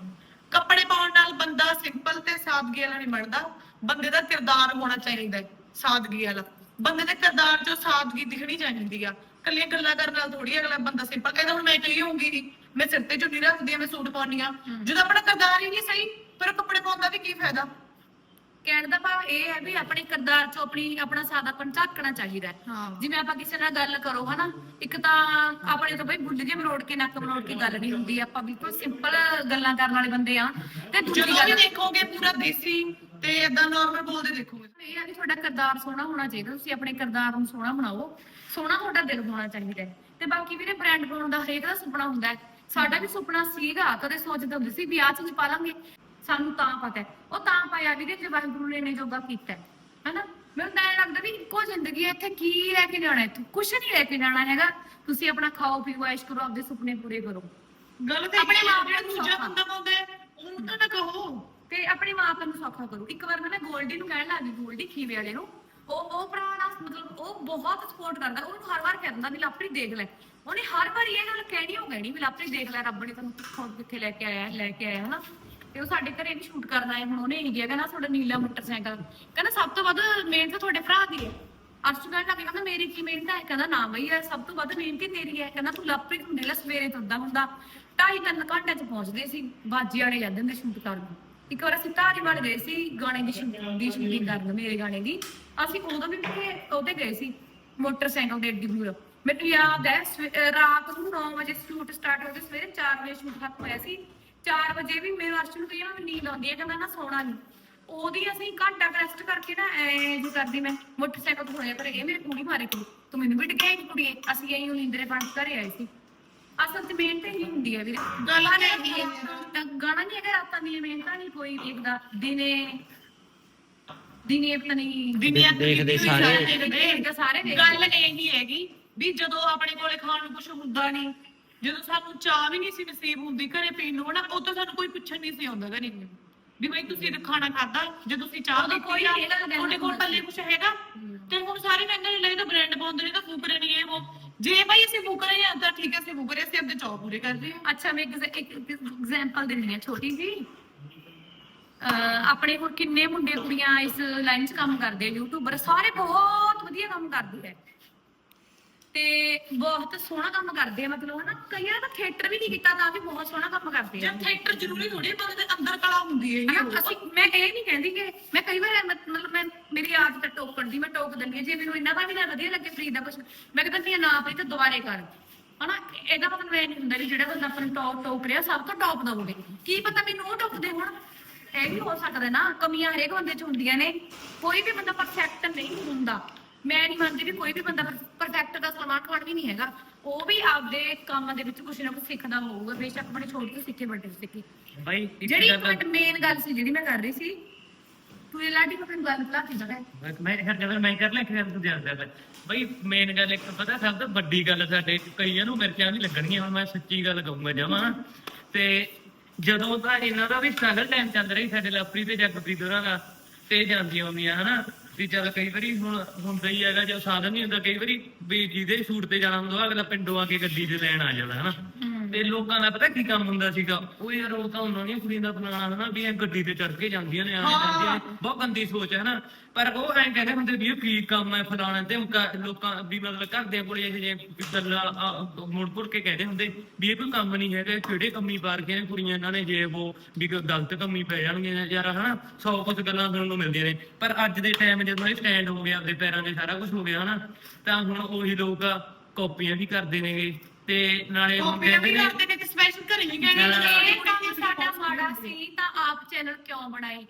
Speaker 2: ਕੱਪੜੇ ਪਾਉਣ ਨਾਲ ਬੰਦਾ ਸਿੰਪਲ ਤੇ ਸਾਦਗੀ ਵਾਲਾ ਨਹੀਂ ਬਣਦਾ। ਬੰਦੇ ਦਾ ਕਿਰਦਾਰ ਹੋਣਾ ਚਾਹੀਦਾ ਹੈ ਸਾਦਗੀ ਵਾਲਾ। ਬੰਦੇ ਦੇ ਕਿਰਦਾਰ 'ਚੋਂ ਸਾਦਗੀ ਦਿਖਣੀ ਚਾਹੀਦੀ ਆ। ਕੱਲੀਆਂ ਗੱਲਾਂ ਕਰਨ ਨਾਲ ਥੋੜੀ ਅਗਲਾ ਬੰਦਾ ਸਿੰਪਲ ਕਹਿੰਦਾ ਹੁਣ ਮੈਂ ਕਹੀ ਹੋਊਂਗੀ? ਨਹੀਂ ਮੈਂ ਸਿਰ ਤੇ ਚੁੰਨੀ ਰੱਖਦੀ ਆ ਮੈਂ ਸੂਟ ਪਾਉਣੀ ਆ। ਜਦੋਂ ਆਪਣਾ ਕਿਰਦਾਰ ਹੀ ਨਹੀਂ ਸਹੀ ਉਹ ਕੱਪੜੇ ਪਾਉਣ ਦਾ ਵੀ ਕੀ ਫਾਇਦਾ?
Speaker 1: ਕਹਿਣ ਦਾ ਭਾਵ ਇਹ ਹੈ ਵੀ ਆਪਣੇ ਕਿਰਦਾਰ ਚੋਂ ਆਪਣੀ ਆਪਣਾ ਸਾਦਾਪਨ ਝਾਕਣਾ ਚਾਹੀਦਾ ਹੈ।
Speaker 2: ਹਾਂ।
Speaker 1: ਜਿਵੇਂ ਆਪਾਂ ਕਿਸੇ ਨਾਲ ਗੱਲ ਕਰੋ ਹਨਾ? ਇੱਕ ਤਾਂ ਆਪਣੇ ਤੋਂ ਬਈ ਬੁੱਢ ਜੇ ਮਰੋੜ ਕੇ ਨੱਕ ਮਰੋੜ ਕੇ ਗੱਲ ਨਹੀਂ ਹੁੰਦੀ ਆਪਾਂ ਬਿਲਕੁਲ ਸਿੰਪਲ ਗੱਲਾਂ ਕਰਨ ਵਾਲੇ ਬੰਦੇ ਆ ਤੇ ਦੂਜੀ
Speaker 2: ਜਦੋਂ ਵੀ
Speaker 1: ਗੱਲ
Speaker 2: ਦੇਖੋਗੇ ਪੂਰਾ ਦੇਸੀ ਤੇ ਇਦਾਂ ਨਾਰਮਲ ਬੋਲਦੇ ਦੇਖੋਗੇ।
Speaker 1: ਇਹ ਹੈ ਕਿ ਤੁਹਾਡਾ ਕਿਰਦਾਰ ਸੋਹਣਾ ਹੋਣਾ ਚਾਹੀਦਾ ਤੁਸੀਂ ਆਪਣੇ ਕਿਰਦਾਰ ਨੂੰ ਸੋਹਣਾ ਬਣਾਓ। ਸੋਹਣਾ ਤੁਹਾਡਾ ਦਿਲ ਹੋਣਾ ਚਾਹੀਦਾ ਹੈ। ਤੇ ਬਾਕੀ ਵੀਰੇ ਬ੍ਰਾਂਡ ਪਾਉਣ ਦਾ ਹਰੇਕ ਦਾ ਸੁਪਨਾ ਹੁੰਦਾ ਹੈ। ਸਾਡਾ ਵੀ ਸੁਪਨਾ ਸੀਗਾ ਕਦੇ ਸੋਚਦੇ ਹੁੰਦੇ ਸੀ ਵੀ ਆਹ ਚੀਜ਼ ਪਾ ਲਾਂਗੇ। ਸਾਨੂੰ ਤਾਂ ਪਤਾ ਹੈ। ਉਹ ਤਾਂ ਪਾਇਆ ਵੀਰੇ ਜੇ ਵਾਹਿਗੁਰੂ ਨੇ ਨੇ ਜੋਗਾ ਕੀਤਾ ਹੈ। ਹਨਾ? ਮੈਨੂੰ ਤਾਂ ਐਂ ਲੱਗਦਾ ਵੀ ਇੱਕੋ ਜ਼ਿੰਦਗੀ ਹੈ ਇੱਥੇ ਕੀ ਲੈ ਕੇ ਜਾਣਾ ਇੱਥੇ ਕੁਝ ਨਹੀਂ ਲੈ ਕੇ ਜਾਣਾ ਹੈਗਾ। ਤੁਸੀਂ ਆਪਣਾ ਖਾਓ ਪੀਓ ਐਸ਼ ਕਰੋ ਆਪਦੇ ਸੁਪਨੇ ਪੂਰੇ ਕਰੋ।
Speaker 2: ਗੱਲ ਤੇ
Speaker 1: ਆਪਣੇ
Speaker 2: ਆਪਣੇ ਮਾਪਿਆਂ
Speaker 1: ਨੂੰ
Speaker 2: ਦੂਜਾ। ਬੰਦਾ ਪਾਉਂਦਾ ਹੈ, ਉਹਨੂੰ ਤਾਂ ਨਾ ਕਹੋ।
Speaker 1: ਤੇ ਆਪਣੇ ਮਾਂ ਪਿਓ ਨੂੰ ਸੌਖਾ ਕਰੋ। ਇੱਕ ਵਾਰ ਨਾ ਮੈਂ ਗੋਲਡੀ ਨੂੰ ਕਹਿਣ ਲੱਗੀ ਗੋਲਡੀ ਖੀਵੇ ਵਾਲੇ ਨੂੰ। ਉਹ ਉਹ ਭਰਾ ਨਾ ਮਤਲਬ ਉਹ ਬਹੁਤ ਸਪੋਰਟ ਕਰਦਾ। ਉਹਨੂੰ ਹਰ ਵਾਰ ਕਹਿੰਦਾ ਵੀ ਲਾਪਰੀ ਦੇਖ ਲੈ। ਉਹਨੇ ਹਰ ਵਾਰ ਇਹ ਗੱਲ ਕਹਿਣੀ ਹੋ ਕਹਿਣੀ ਵੀ ਲਾਪਰੀ ਦੇਖ ਲੈ ਰੱਬ ਨੇ ਤੈਨੂੰ ਕਿੱਥੋਂ ਕਿੱਥੇ ਲੈ ਕੇ ਆਇਆ ਲੈ ਕੇ ਆਇਆ ਹਨਾ? ਤੇ ਉਹ ਸਾਡੇ ਘਰੇ ਵੀ ਸ਼ੂਟ ਕਰਨ ਆਏ ਹੁਣ ਉਹਨੇ ਇਹ ਗਿਆ ਕਹਿੰਦਾ ਤੁਹਾਡਾ ਨੀਲਾ ਮੋਟਰਸਾਈਕਲ। ਕਹਿੰਦਾ ਸਭ ਤੋਂ ਵੱਧ ਮਿਹਨਤ ਤੁਹਾਡੇ ਭਰਾ ਦੀ ਹੈ। ਅਰਸ਼ ਕਹਿਣ ਲੱਗੇ ਕਹਿੰਦਾ ਮੇਰੀ ਕੀ ਮਿਹਨਤ ਹੈ? ਕਹਿੰਦਾ ਨਾ ਬਈ, ਇਹ ਸਭ ਤੋਂ ਵੱਧ ਮਿਹਨਤ ਹੀ ਤੇਰੀ ਹੈ। ਕਹਿੰਦਾ ਤੂੰ ਲਾਪਰੀ ਹੁੰਦੇ ਲੈ ਸਵੇਰੇ ਤੁਰਦਾ ਹੁੰਦਾ ਢਾਈ ਤਿੰਨ ਘੰਟੇ ਚ ਪਹੁੰਚਦੇ ਸੀ, ਬਾਜੀ ਵਾਲੇ ਜਾਂਦੇ ਹੁੰਦੇ ਸ਼ੂਟ ਕਰਨ। ਇੱਕ ਵਾਰ ਅਸੀਂ ਧਾਰੀਵਾਲ ਗਏ ਸੀ, ਗਾਣੇ ਦੀ ਸ਼ੂਟਿੰਗ ਕਰਨ, ਮੇਰੇ ਗਾਣੇ ਦੀ। ਅਸੀਂ ਉਦੋਂ ਵੀ ਮੇਰੇ ਉਹਤੇ ਗਏ ਸੀ, ਮੋਟਰਸਾਈਕਲ ਦੇ ਏਡੀ ਮੈਨੂੰ ਯਾਦ ਹੈ ਰਾਤ ਨੂੰ 9 ਵਜੇ ਸ਼ੂਟ ਸਟਾਰਟ ਹੋ ਗਿਆ ਸਵੇਰੇ 4 ਵਜੇ ਸ਼ੂਟ ਖਤਮ ਹੋਇਆ ਸੀ। 4 ਵਜੇ ਵੀ ਮੇਰੇ ਅਰਸ਼ ਨੂੰ ਕਹੀ ਨਾ ਨੀਂਦ ਆਉਂਦੀ ਹੈ ਕਹਿੰਦਾ ਨਾ ਸੌਣਾ ਨਹੀਂ ਉਹਦੀ ਅਸੀਂ ਘੰਟਾ ਰੈਸਟ ਕਰਕੇ ਨਾ ਐ ਜੋ ਕਰਦੀ ਮੈਂ ਮੋਟਰਸਾਈਕਲ ਤੋਂ ਹੋਇਆ ਪਰ ਇਹ ਮੇਰੇ ਕੁੜੀ ਮਾਰੇ ਕੁੜੀ। ਤੂੰ ਮੈਨੂੰ ਵੀ ਡਿੱਗਿਆ ਨਹੀਂ ਕੁੜੀਏ ਅਸੀਂ ਐਂ ਨੀਂਦਰੇ ਪੰਜ ਘਰੇ ਆਏ ਸੀ। ਅਸਲ ਤੇ ਮਿਹਨਤ ਹੀ ਹੁੰਦੀ ਹੈ ਵੀਰੇ।
Speaker 2: ਗੱਲ
Speaker 1: ਨਹੀਂ ਹੈ ਗਾਣਾ ਨਹੀਂ ਹੈਗਾ ਰਾਤਾਂ ਦੀਆਂ ਮਿਹਨਤਾਂ ਨਹੀਂ ਕੋਈ ਦੇਖਦਾ ਦਿਨੇ ਦਿਨੇ ਪਤਾ ਨਹੀਂ
Speaker 2: ਦੁਨੀਆ
Speaker 3: ਦੇਖਦੇ ਸਾਰੇ।
Speaker 1: ਦੇਖਦੇ ਸਾਰੇ
Speaker 2: ਗੱਲ ਇਹੀ ਹੈਗੀ ਵੀ ਜਦੋਂ ਆਪਣੇ ਕੋਲੇ ਖਾਣ ਨੂੰ ਕੁਝ ਹੁੰਦਾ ਨਹੀਂ ਜਦੋਂ ਸਾਨੂੰ ਚਾਹ ਵੀ ਨਹੀਂ ਸੀ ਨਸੀਬ ਹੁੰਦੀ ਘਰੇ ਪੀਣ ਨੂੰ ਹਨਾ ਉਦੋਂ ਸਾਨੂੰ ਕੋਈ ਪੁੱਛਣ ਨਹੀਂ ਸੀ ਆਉਂਦਾ ਘਰੇ ਵੀ ਬਈ ਤੁਸੀਂ ਖਾਣਾ ਖਾਦਾ ਜੇ ਤੁਸੀਂ ਚਾਹ
Speaker 1: ਉਦੋਂ
Speaker 2: ਪੀਤੀ
Speaker 1: ਕੋਈ
Speaker 2: ਆ,
Speaker 1: ਗੱਲ ਨਹੀਂ
Speaker 2: ਤੁਹਾਡੇ ਕੋਲ ਪੱਲੇ ਕੁਝ ਹੈਗਾ? ਤੇ ਹੁਣ ਸਾਰੇ ਕਹਿੰਦੇ ਨੇ ਲੈ ਤਾਂ ਬ੍ਰਾਂਡ ਪਾਉਂਦੇ ਨੇ ਤਾਂ ਫੂਕਰੇ ਨਹੀਂ ਇਹ ਉਹ। ਜੇ ਭਾਈ ਅਸੀਂ ਫੂਕਰੇ ਆ ਤਾਂ ਠੀਕ ਹੈ ਅਸੀਂ ਫੂਕਰੇ ਅਸੀਂ ਆਪਦੇ ਚਾਹ ਪੂਰੇ ਕਰਦੇ ਹਾਂ।
Speaker 1: ਅੱਛਾ ਮੈਂ ਇੱਕ ਇੱਕ ਐਗਜ਼ਾਮਪਲ ਦਿੰਦੀ ਹਾਂ ਛੋਟੀ ਜੀ ਅਹ ਆਪਣੇ ਕੋਲ ਕਿੰਨੇ ਮੁੰਡੇ ਕੁੜੀਆਂ ਇਸ ਲਾਈਨ 'ਚ ਕੰਮ ਕਰਦੇ ਆ ਯੂਟਿਊਬਰ ਸਾਰੇ ਬਹੁਤ ਵਧੀਆ ਕੰਮ ਕਰਦੇ ਆ। ਤੇ ਬਹੁਤ ਸੋਹਣਾ ਕੰਮ ਕਰਦੇ ਆ ਮਤਲਬ ਹਨਾ ਕਈਆਂ ਦਾ ਥੀਏਟਰ ਵੀ ਨਹੀਂ ਕੀਤਾ ਤਾਂ ਵੀ ਬਹੁਤ ਸੋਹਣਾ ਕੰਮ ਕਰਦੇ ਆ।
Speaker 2: ਥੀਏਟਰ ਜ਼ਰੂਰੀ ਥੋੜੀ ਬੰਦੇ ਦੇ ਅੰਦਰ ਕਲਾ ਹੁੰਦੀ ਹੈ
Speaker 1: ਹਨਾ, ਅਸੀਂ ਮੈਂ ਇਹ ਨਹੀਂ ਕਹਿੰਦੀ ਕਿ ਮੈਂ ਕਈ ਵਾਰ ਮਤ- ਮਤਲਬ ਮੈਂ ਮੇਰੀ ਆਦਤ ਹੈ ਟੋਕਣ ਦੀ ਮੈਂ ਟੋਕ ਦਿੰਦੀ ਹਾਂ ਜੇ ਮੈਨੂੰ ਇੰਨਾ ਦਾ ਵੀ ਨਾ ਵਧੀਆ ਲੱਗੇ ਫਰੀਦ ਦਾ ਕੁਝ ਮੈਂ ਕਹਿੰਦਾ ਨਹੀਂ ਨਾ ਪਈ ਤਾਂ ਦੁਬਾਰੇ ਕਰ। ਹਨਾ ਇਹਦਾ ਮਤਲਬ ਇਹ ਨਹੀਂ ਹੁੰਦਾ ਵੀ ਜਿਹੜਾ ਬੰਦਾ ਆਪਾਂ ਨੂੰ ਟੌਪ ਟੋਕ ਰਿਹਾ ਸਭ ਤੋਂ ਟੌਪ ਦਾ ਹੋਵੇ ਕੀ ਪਤਾ ਮੈਨੂੰ ਉਹ ਟੋਕਦੇ ਹੁਣ ਇਹ ਵੀ ਹੋ ਸਕਦਾ ਨਾ ਕਮੀਆਂ ਹਰੇਕ ਬੰਦੇ ਚ ਹੁੰਦੀਆਂ ਨੇ ਕੋਈ ਵੀ ਬੰਦਾ ਪਰਫੈਕਟ ਨਹੀਂ ਹੁੰਦਾ। ਮੈਂ ਨਹੀਂ ਮੰਨਦੀ ਵੀ ਕੋਈ ਵੀ ਬੰਦਾ ਪਰਫੈਕਟ ਦਾ ਸਲਮਾਨ ਖਾਨ ਵੀ ਨਹੀਂ ਹੈਗਾ। ਉਹ ਵੀ ਆਪਦੇ ਕੰਮ ਦੇ ਵਿੱਚ ਕੁਝ ਨਾ ਕੁਝ ਸਿੱਖਦਾ ਹੋਊਗਾ। ਬੇਸ਼ੱਕ ਆਪਣੇ ਛੋਟੇ ਤੋਂ ਸਿੱਖੇ ਵੱਡੇ ਤੋਂ ਸਿੱਖੇ।
Speaker 3: ਬਾਈ ਇੱਕ
Speaker 1: ਜਿਹੜੀ
Speaker 3: ਗੱਲ
Speaker 1: ਪੁਆਇੰਟ ਮੇਨ ਗੱਲ ਸੀ ਜਿਹੜੀ ਮੈਂ ਕਰ ਰਹੀ ਸੀ ਤੂੰ ਇਹ ਲਾਡੀ ਨੂੰ ਗੱਲ ਭੁਲਾ ਕੇ ਜਗਾ
Speaker 3: ਮੈਂ- ਹਰ ਗੱਲ ਮੈਂ ਕਰ ਲੈ ਕਿ ਤੂੰ ਜਾਣਦਾ ਹੈ ਬਈ ਮੇਨ ਗੱਲ ਇੱਕ ਪਤਾ ਸਭ ਤੋਂ ਵੱਡੀ ਗੱਲ ਸਾਡੇ ਕਈਆਂ ਨੂੰ ਮਿਰਚਾਂ ਨਹੀਂ ਲੱਗਣਗੀਆਂ ਹੁਣ ਮੈਂ ਸੱਚੀ ਗੱਲ ਕਹੂੰਗਾ ਜਮਾ ਤੇ ਜਦੋਂ ਤਾਂ ਇਹਨਾਂ ਦਾ ਵੀ ਸਟਰਗਲ ਟਾਈਮ ਚੱਲ ਰਹੀ ਸਾਡੇ ਲਾਪਰੀ ਤੇ ਜਗਪ੍ਰੀਤ ਹੋਰਾਂ ਦਾ ਤੇ ਜਾਂਦੀਆਂ ਹੁੰਦੀਆਂ ਹਨਾ? ਵੀ ਚੱਲ ਕਈ ਵਾਰੀ ਹੁਣ ਹੁੰਦਾ ਹੀ ਹੈਗਾ ਜਦੋਂ ਸਾਧਨ ਨਹੀਂ ਹੁੰਦਾ, ਕਈ ਵਾਰੀ ਵੀ ਜਿਹਦੇ ਸ਼ੂਟ ਤੇ ਜਾਣਾ ਹੁੰਦਾ ਅਗਲਾ ਪਿੰਡੋਂ ਆ ਕੇ ਗੱਡੀ ਤੇ ਲੈਣ ਆ ਜਾਂਦਾ, ਹਨਾ? ਤੇ ਲੋਕਾਂ ਦਾ ਪਤਾ ਕੀ ਕੰਮ ਹੁੰਦਾ ਸੀਗਾ? ਉਹ ਯਾਰ ਉਹ ਤਾਂ ਉਹਨਾਂ ਦੀਆਂ ਕੁੜੀਆਂ ਦਾ ਬਣਾਉਣਾ ਹਨਾ ਵੀ ਇਹ ਗੱਡੀ ਤੇ ਚੜ ਕੇ ਜਾਂਦੀਆਂ ਨੇ ਆਏ ਜਾਂਦੀਆਂ ਨੇ। ਬਹੁਤ ਗੰਦੀ ਸੋਚ ਹੈ ਨਾ ਪਰ ਉਹ ਐਂ ਕਹਿੰਦੇ ਹੁੰਦੇ ਵੀ ਇਹ ਕੀ ਕੰਮ ਹੈ ਫਲਾਣਾ ਤੇ ਕ- ਲੋਕਾਂ ਵੀ ਮਤਲਬ ਘਰਦਿਆਂ ਕੋਲੇ ਇਹ ਜਿਹੇ ਗੱਲਾਂ ਆ, ਮੁੜ ਮੁੜ ਕੇ ਕਹਿੰਦੇ ਹੁੰਦੇ ਵੀ ਇਹ ਕੋਈ ਕੰਮ ਨਹੀਂ ਹੈਗਾ ਇਹ ਕਿਹੜੇ ਕੰਮੀ ਪਾਰ ਨੇ ਕੁੜੀਆਂ ਇਹਨਾਂ ਨੇ ਜੇ ਉਹ ਵੀ ਕੋਈ ਗਲਤ ਕੰਮੀ ਪੈ ਜਾਣਗੀਆਂ ਯਾਰ ਹਨਾ ਸੌ ਕੁਝ ਗੱਲਾਂ ਸੁਣਨ ਨੂੰ ਮਿਲਦੀਆਂ ਨੇ। ਪਰ ਅੱਜ ਦੇ ਟਾਈਮ ਜਦੋਂ ਇਹ ਸਟੈਂਡ ਹੋ ਗਿਆ ਆਪਣੇ ਪੈਰਾਂ ਤੇ ਸਾਰਾ ਕੁਝ ਹੋ ਗਿਆ ਹਨਾ ਤਾਂ ਹੁਣ ਉਹੀ ਲੋਕ ਕਾਪੀਆਂ ਵੀ ਕਰਦੇ ਨੇਗੇ। ਤੇ ਨਾਲੇ ਹੁਣ
Speaker 2: ਕਾਪੀਆਂ ਵੀ
Speaker 3: ਕਹਿੰਦੇ ਨੇ
Speaker 2: ਕਰਦੇ ਨੇ ਤੇ ਸਪੈਸ਼ਲ ਘਰੇ ਹੀ
Speaker 3: ਨਾਲ-
Speaker 2: ਨੇ
Speaker 1: ਇਹ ਕੰਮ ਸਾਡਾ ਮਾੜਾ ਸੀ ਤਾਂ ਆਪ ਚੈਨਲ ਕਿਉਂ ਬਣਾਏ?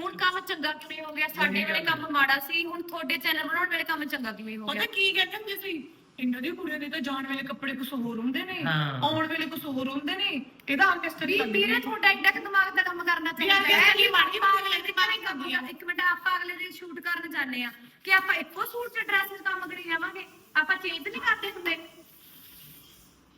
Speaker 1: ਹੁਣ ਕੰਮ ਚੰਗਾ ਕਿਵੇਂ ਹੋ ਗਿਆ? ਸਾਡੇ ਵੇਲੇ ਕੰਮ ਮਾੜਾ ਸੀ ਹੁਣ ਤੁਹਾਡੇ ਚੈਨਲ ਬਣਾਉਣ ਵੇਲੇ ਕੰਮ ਚੰਗਾ ਕਿਵੇਂ ਹੋ
Speaker 2: ਪਤਾ
Speaker 1: ਗਿਆ
Speaker 2: ਕੀ ਕਹਿੰਦੇ ਹੁੰਦੇ ਸੀ? ਇਹਨਾਂ ਦੀ ਕੁੜੀਆਂ ਦੇ ਤਾਂ ਜਾਣ ਵੇਲੇ ਕੱਪੜੇ ਕੁਝ ਹੋਰ ਹੁੰਦੇ ਨੇ
Speaker 3: ਹਾਂ।
Speaker 2: ਆਉਣ ਵੇਲੇ ਕੁਝ ਹੋਰ ਹੁੰਦੇ ਨੇ ਇਹਦਾ ਆਰਕੈਸਟਰ
Speaker 1: ਵੀ ਵੀਰੇ ਤੁਹਾਡਾ ਐਡਾ ਕਿ ਦਿਮਾਗ ਦਾ ਕੰਮ ਕਰਨਾ ਚਾਹੀਦਾ ਹੈ।
Speaker 2: ਕੀ ਬਣ ਗਈ,
Speaker 1: ਆਪਾਂ
Speaker 2: ਅਗਲੇ ਦੀ ਬਾਰੇ ਕਰਦੀ ਆ।
Speaker 1: ਇੱਕ ਮਿੰਟ ਆਪਾਂ ਅਗਲੇ ਦਿਨ ਸ਼ੂਟ ਕਰਨ ਜਾਂਦੇ ਆ ਕਿ ਆਪਾਂ ਇੱਕੋ ਸੂਟ ਚ ਡਰੈਸ ਕੰਮ ਕਰੀ ਜਾਵਾਂਗੇ। ਆਪਾਂ ਚੇਂਜ ਨਹੀਂ ਕਰਦੇ ਹੁੰਦੇ।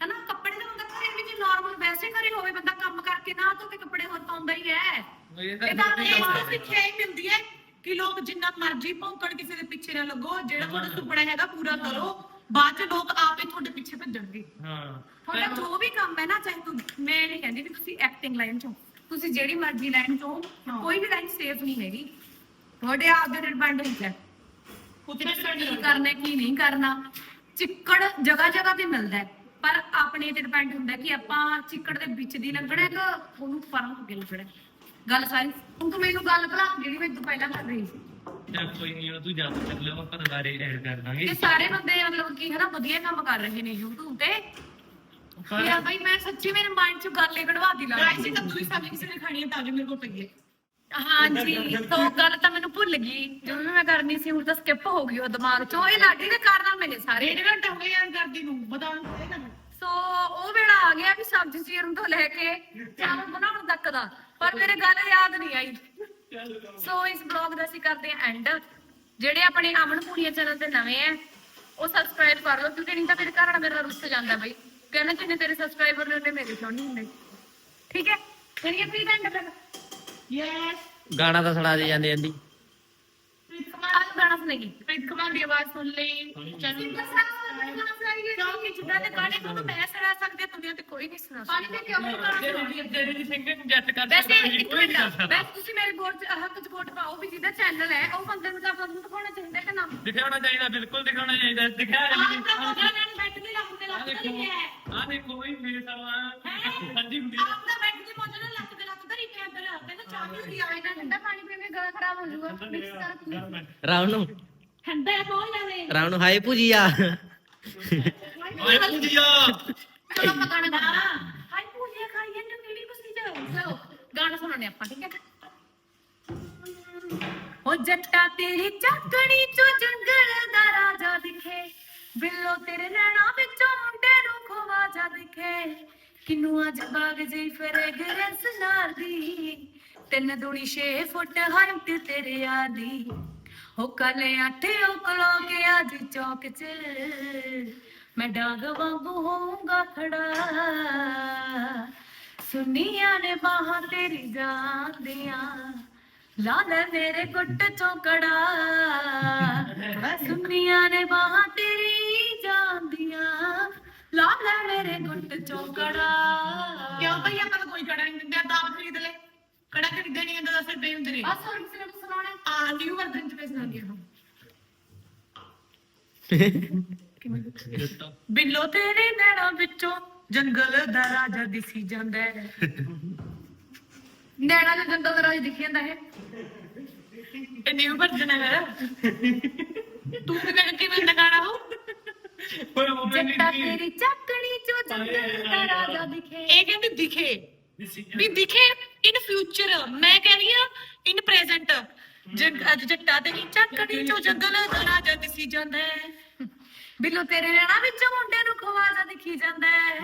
Speaker 1: ਹਨਾ ਕੱਪੜੇ ਤਾਂ ਬੰਦਾ ਘਰੇ ਵੀ ਜੇ ਨਾਰਮਲ ਵੈਸੇ ਘਰੇ ਹੋਵੇ ਬੰਦਾ ਕੰਮ ਕਰਕੇ ਨਾ ਧੋ ਕੇ ਕੱਪੜੇ ਹੋਰ ਪਾਉਂਦਾ ਹੀ ਹੈ।
Speaker 3: ਇਹ ਤਾਂ
Speaker 1: ਇਹ ਤਾਂ
Speaker 3: ਗਲਤੀ
Speaker 2: ਇਹ
Speaker 3: ਗੱਲ
Speaker 2: ਤਾਂ
Speaker 3: ਹੈ।
Speaker 2: ਸਿੱਖਿਆ ਹੀ ਮਿਲਦੀ ਹੈ ਕਿ ਲੋਕ ਜਿੰਨਾ ਮਰਜ਼ੀ ਭੌਂਕਣ ਕਿਸੇ ਦੇ ਪਿੱਛੇ ਨਾ ਲੱਗੋ ਜਿਹੜਾ ਤੁਹਾਡਾ ਸੁਪਨਾ ਹੈਗਾ ਪੂਰਾ ਕਰੋ ਬਾਅਦ ਚ ਲੋਕ ਆਪੇ ਤੁਹਾਡੇ ਪਿੱਛੇ ਭੱਜਣਗੇ।
Speaker 3: ਹਾਂ।
Speaker 1: ਤੁਹਾਡਾ ਜੋ ਵੀ ਕੰਮ ਹੈ ਨਾ ਚਾਹੇ ਤੂੰ ਮੈਂ ਨਹੀਂ ਕਹਿੰਦੀ ਵੀ ਤੁਸੀਂ ਐਕਟਿੰਗ ਲਾਈਨ ਚੋਂ ਤੁਸੀਂ ਜਿਹੜੀ ਮਰਜ਼ੀ ਲਾਈਨ ਚੋਂ ਕੋਈ ਵੀ ਲਾਈਨ ਸੇਫ ਨਹੀਂ ਹੈਗੀ। ਤੁਹਾਡੇ ਆਪ ਦੇ ਡਿਪੈਂਡ ਹੁੰਦਾ ਹੈ।
Speaker 2: ਉੱਥੇ
Speaker 1: ਕੀ ਕਰਨਾ ਕੀ ਨਹੀਂ ਕਰਨਾ। ਚਿੱਕੜ ਜਗ੍ਹਾ ਜਗ੍ਹਾ ਤੇ ਮਿਲਦਾ ਹੈ। ਪਰ ਆਪਣੇ ਤੇ ਡਿਪੈਂਡ ਹੁੰਦਾ ਕਿ ਆਪਾਂ ਚਿੱਕੜ ਦੇ ਵਿੱਚ ਦੀ ਲੰਘਣਾ ਹੈ ਕਿ ਉਹਨੂੰ ਪਰਾਂ ਹੋ ਕੇ ਲੰਘਣਾ ਹੈ। ਗੱਲ ਸਾਰੀ ਹੁਣ ਤੂੰ ਮੈਨੂੰ ਗੱਲ ਭਲਾ ਜਿਹੜੀ ਮੈਂ ਤੂੰ ਪਹਿਲਾਂ ਕਰ ਰਹੀ ਸੀ।
Speaker 3: ਚੱਲ ਕੋਈ ਨਹੀਂ ਉਹ ਤੂੰ ਜਾ ਚੱਲ ਲਿਓ ਆਪਾਂ ਦੁਬਾਰੇ ਐਡ ਕਰ ਦਾਂਗੇ।
Speaker 1: ਇਹ ਸਾਰੇ ਬੰਦੇ ਮਤਲਬ ਕਿ ਹਨਾ ਵਧੀਆ ਕੰਮ ਕਰ ਰਹੇ ਨੇ YouTube ਤੇ।
Speaker 3: ਪਰ
Speaker 1: ਯਾਰ ਬਈ ਮੈਂ ਸੱਚੀ ਮੇਰੇ ਮਾਈਂਡ ਚੋਂ ਗੱਲ ਹੀ ਕਢਵਾ ਦੀ ਲੱਗ
Speaker 2: ਗਾਇਸ ਇਹ ਤਾਂ ਦੂਈ ਸਬਜ਼ੀ ਕਿਸੇ ਨੇ ਖਾਣੀ ਹੈ ਤਾਂ ਜੋ ਮੇਰੇ ਕੋਲ ਪਈ ਹੈ
Speaker 1: ਹਾਂਜੀ ਤੋਂ ਗੱਲ ਤਾਂ ਮੈਨੂੰ ਭੁੱਲ ਗਈ। ਜਦੋਂ ਵੀ ਮੈਂ ਕਰਨੀ ਸੀ ਹੁਣ ਤਾਂ ਸਕਿਪ ਹੋ ਗਈ ਉਹ ਦਿਮਾਗ ਚੋਂ। ਇਹ ਲਾਡੀ ਦੇ ਕਾਰਨ ਮੈਨੇ ਸਾਰੇ
Speaker 2: ਡੇਢ ਘੰਟਾ ਹੋ ਗਿਆ ਯਾਰ ਕਰਦੀ ਨੂੰ। ਬਤਾਉਣ ਪਏਗਾ ਨਾ
Speaker 1: ਸੋ ਉਹ ਵੇਲਾ ਆ ਗਿਆ ਵੀ ਸਬਜ਼ੀ ਚੀਰਨ ਤੋਂ ਲੈ ਕੇ ਚਾਵਲ ਬਣਾਉਣ ਤੱਕ ਦਾ ਪਰ ਮੇਰੇ ਗੱਲ ਯਾਦ ਨਹੀਂ ਆਈ। ਸੋ ਇਸ ਬਲੌਗ ਦਾ ਅਸੀਂ ਕਰਦੇ ਹਾਂ ਐਂਡ ਜਿਹੜੇ ਆਪਣੇ ਅਮਨ ਪੂਰੀਆ ਚੈਨਲ ਤੇ ਨਵੇਂ ਆ ਉਹ ਸਬਸਕ੍ਰਾਈਬ ਕਰ ਲਓ ਕਿਉਂਕਿ ਨਹੀਂ ਤਾਂ ਮੇਰੇ ਘਰ ਮੇਰੇ ਰੁੱਸ ਜਾਂਦਾ ਬਈ। ਕਹਿੰਦਾ ਜਿੰਨੇ ਤੇਰੇ ਸਬਸਕ੍ਰਾਈਬਰ ਨੇ ਉਹਨੇ ਮੇਰੇ ਨਹੀਂ ਹੁੰਦੇ। ਠੀਕ ਹੈ ਕਰੀਏ ਪ੍ਰੀਤ ਐਂਡ ਫਿਰ।
Speaker 2: ਯੈਸ
Speaker 4: ਗਾਣਾ ਤਾਂ ਸੁਣਾ ਦੇ ਜਾਂਦੇ ਜਾਂਦੀ
Speaker 1: ਗਾਣਾ ਸੁਣੇਗੀ
Speaker 2: ਪ੍ਰੀਤ ਕੁਮਾਰ ਦੀ ਆਵਾਜ਼ ਸੁਣ ਲਈ। ਕਿਉਂਕਿ ਜਿੱਦਾਂ ਦੇ ਗਾਣੇ ਨੂੰ ਮੈਂ ਸੁਣਾ ਸਕਦੀ ਦੁਨੀਆ ਤੇ ਕੋਈ ਨਹੀਂ ਸੁਣਾ ਸਕਦਾ
Speaker 1: ਪਾਣੀ ਦੇ ਕਿਉਂ ਨਹੀਂ
Speaker 3: ਜਿਹੜੀ ਜਿਹੜੀ ਸਿੰਗਿੰਗ ਜੱਟ ਕਰ
Speaker 1: ਵੈਸੇ
Speaker 3: ਸਕਦਾ
Speaker 1: ਇੱਕ
Speaker 3: ਕੋਈ ਨਹੀਂ ਕਰ
Speaker 1: ਮਿੰਟ
Speaker 3: ਸਕਦਾ।
Speaker 1: ਵੈਸੇ ਤੁਸੀਂ ਮੇਰੇ ਬੋਰਡ 'ਚ ਹੱਕ 'ਚ ਵੋਟ ਪਾਓ ਵੀ ਜਿਹਦਾ ਚੈਨਲ ਹੈ ਉਹ ਬੰਦੇ ਨੂੰ ਤਾਂ ਆਪਾਂ ਨੂੰ ਦਿਖਾਉਣਾ ਚਾਹੀਦਾ ਕਿ ਨਾ।
Speaker 3: ਦਿਖਾਉਣਾ ਚਾਹੀਦਾ ਬਿਲਕੁਲ ਦਿਖਾਉਣਾ ਚਾਹੀਦਾ ਦਿਖਾਇਆ
Speaker 1: ਆਹ
Speaker 3: ਨਹੀਂ
Speaker 1: ਤਾਂ ਮੋਢਾ ਨਾਲ ਬੈਠ ਕੇ ਲੱਗ ਤੇ
Speaker 3: ਆ
Speaker 1: ਲੱਗ
Speaker 3: ਦੇਖੋ
Speaker 1: ਧਰੀ ਹੈ।
Speaker 3: ਆ ਦੇਖੋ ਵੀ ਫੇਸ ਆਵਾ ਠੰਡੀ ਹੁੰਦੀ
Speaker 1: ਆਪ ਦਾ ਬੈਠ ਕੇ ਮੋਢਾ ਠੰਡਾ ਪਾਣੀ ਪੀ ਕੇ ਗਲਾ ਖਰਾਬ ਹੋ ਜਾਊਗਾ। ਮਿਕਸ ਕਰ ਤੁਸੀਂ
Speaker 4: ਰਾਮ ਨੂੰ।
Speaker 1: ਠੰਡਾ ਬੋਲ ਲਵੇ
Speaker 4: ਰਾਮ ਨੂੰ ਹਾਈ ਭੁਜੀਆ।
Speaker 1: ਚਲੋ ਖਾਈ ਜਾਂਦੇ ਚਲੋ ਗਾਣਾ ਸੁਣਾਉਣੇ ਆਪਾਂ ਠੀਕ ਹੈ? ਹੋ ਜੱਟਾ ਤੇਰੀ ਚੱਕਣੀ ਚੋਂ ਜੰਗਲ ਦਾ ਰਾਜਾ ਦਿਖੇ। ਬਿੱਲੋ ਤੇਰੇ ਨੈਣਾ ਵਿੱਚੋਂ ਮੁੰਡੇ ਨੂੰ ਖਵਾਜਾ ਦਿਖੇ। ਕਿਨੂੰ ਅੱਜ ਬਾਗ ਜੀ ਫਿਰੇ ਗਰਸ ਨਾਲ ਦੀ ਤਿੰਨ ਦੁਣੀ 6 ਫੁੱਟ ਹਾਈਟ ਤੇਰੇ ਆਦੀ। ਹੋ ਕਲੇ ਅੱਠ ਉਕਲੋ ਕੇ ਅੱਜ ਚੌਕ 'ਚ। ਮੈਂ ਡਾਂਗ ਵਾਂਗੂ ਹੋਊਂਗਾ ਖੜਾ। ਸੁਨੀਆਂ ਨੇ ਬਾਹਾਂ ਤੇਰੀ ਜਾਂਦੀਆਂ ਲਾ ਲੈ ਮੇਰੇ ਗੁੱਟ ਚੋਕੜਾ ਸੁਨੀਆਂ ਨੇ ਬਾਹਾਂ ਤੇਰੀ ਜਾਂਦੀਆਂ ਲਾ ਲੈ ਮੇਰੇ ਗੁੱਟ ਚੋਕੜਾ
Speaker 2: ਕਿਉਂ ਭਈ ਆਪਾਂ ਨੂੰ ਕੋਈ ਕੜਾ ਨਹੀਂ ਦਿੰਦੇ ਦਾਬ ਖਰੀਦ ਲੈ। ਕੜਾ ਖਰੀਦਣ ਨਹੀਂ ਆਉਂਦਾ 10 ਰੁਪਏ ਹੁੰਦੇ ਨੇ।
Speaker 1: ਬਸ ਹੋਰ ਕਿਸੇ ਨੂੰ ਸੁਣਾਉਣਾ?
Speaker 2: ਆ ਨਿਊ ਵਰਜ਼ਨ ਚ ਪੈਸੇ ਲੱਗੇ ਹਾਂ ਬਿੱਲੋ ਤੇਰੇ ਨੈਣਾ ਵਿੱਚੋਂ ਜੰਗਲ ਦਾ ਰਾਜਾ ਦਿਸੀ ਜਾਂਦਾ ਹੈ।
Speaker 1: ਨੈਣਾ ਦੇ ਜੰਗਲ ਦਾ ਰਾਜ ਦਿਖ ਜਾਂਦਾ ਹੈ।
Speaker 2: ਇਹ ਨਿਊ ਵਰਜ਼ਨ ਹੈ ਤੂੰ ਕਿਵੇਂ ਕਿਵੇਂ ਦਾ ਗਾਣਾ ਹੋ
Speaker 3: ਓਏ ਉਹ ਮੈਂ
Speaker 1: ਜੱਟਾ ਤੇਰੀ ਚੱਕਣੀ ਚੋਂ ਜੰਗਲ ਦਾ ਰਾਜਾ ਦਿਖੇ।
Speaker 2: ਇਹ ਕਹਿੰਦੇ ਦਿਖੇ। ਵੀ ਦਿਖੇ। ਇਨ ਫਿਊਚਰ ਮੈਂ ਕਹਿੰਦੀ ਆ ਇਨ ਪ੍ਰੈਜ਼ੈਂਟ ਜਗ ਅੱਜ ਜੱਟਾ ਤੇ ਨੀ ਚੱਕਣੀ ਚੋਂ ਜੰਗਲ ਦਾ ਰਾਜਾ ਦਿਸੀ ਜਾਂਦਾ ਹੈ।
Speaker 1: ਬਿੱਲੋ ਤੇਰੇ ਨੈਣਾ ਵਿੱਚੋਂ ਮੁੰਡੇ ਨੂੰ ਖਵਾਜਾ ਦਿਖੀ ਜਾਂਦਾ ਹੈ।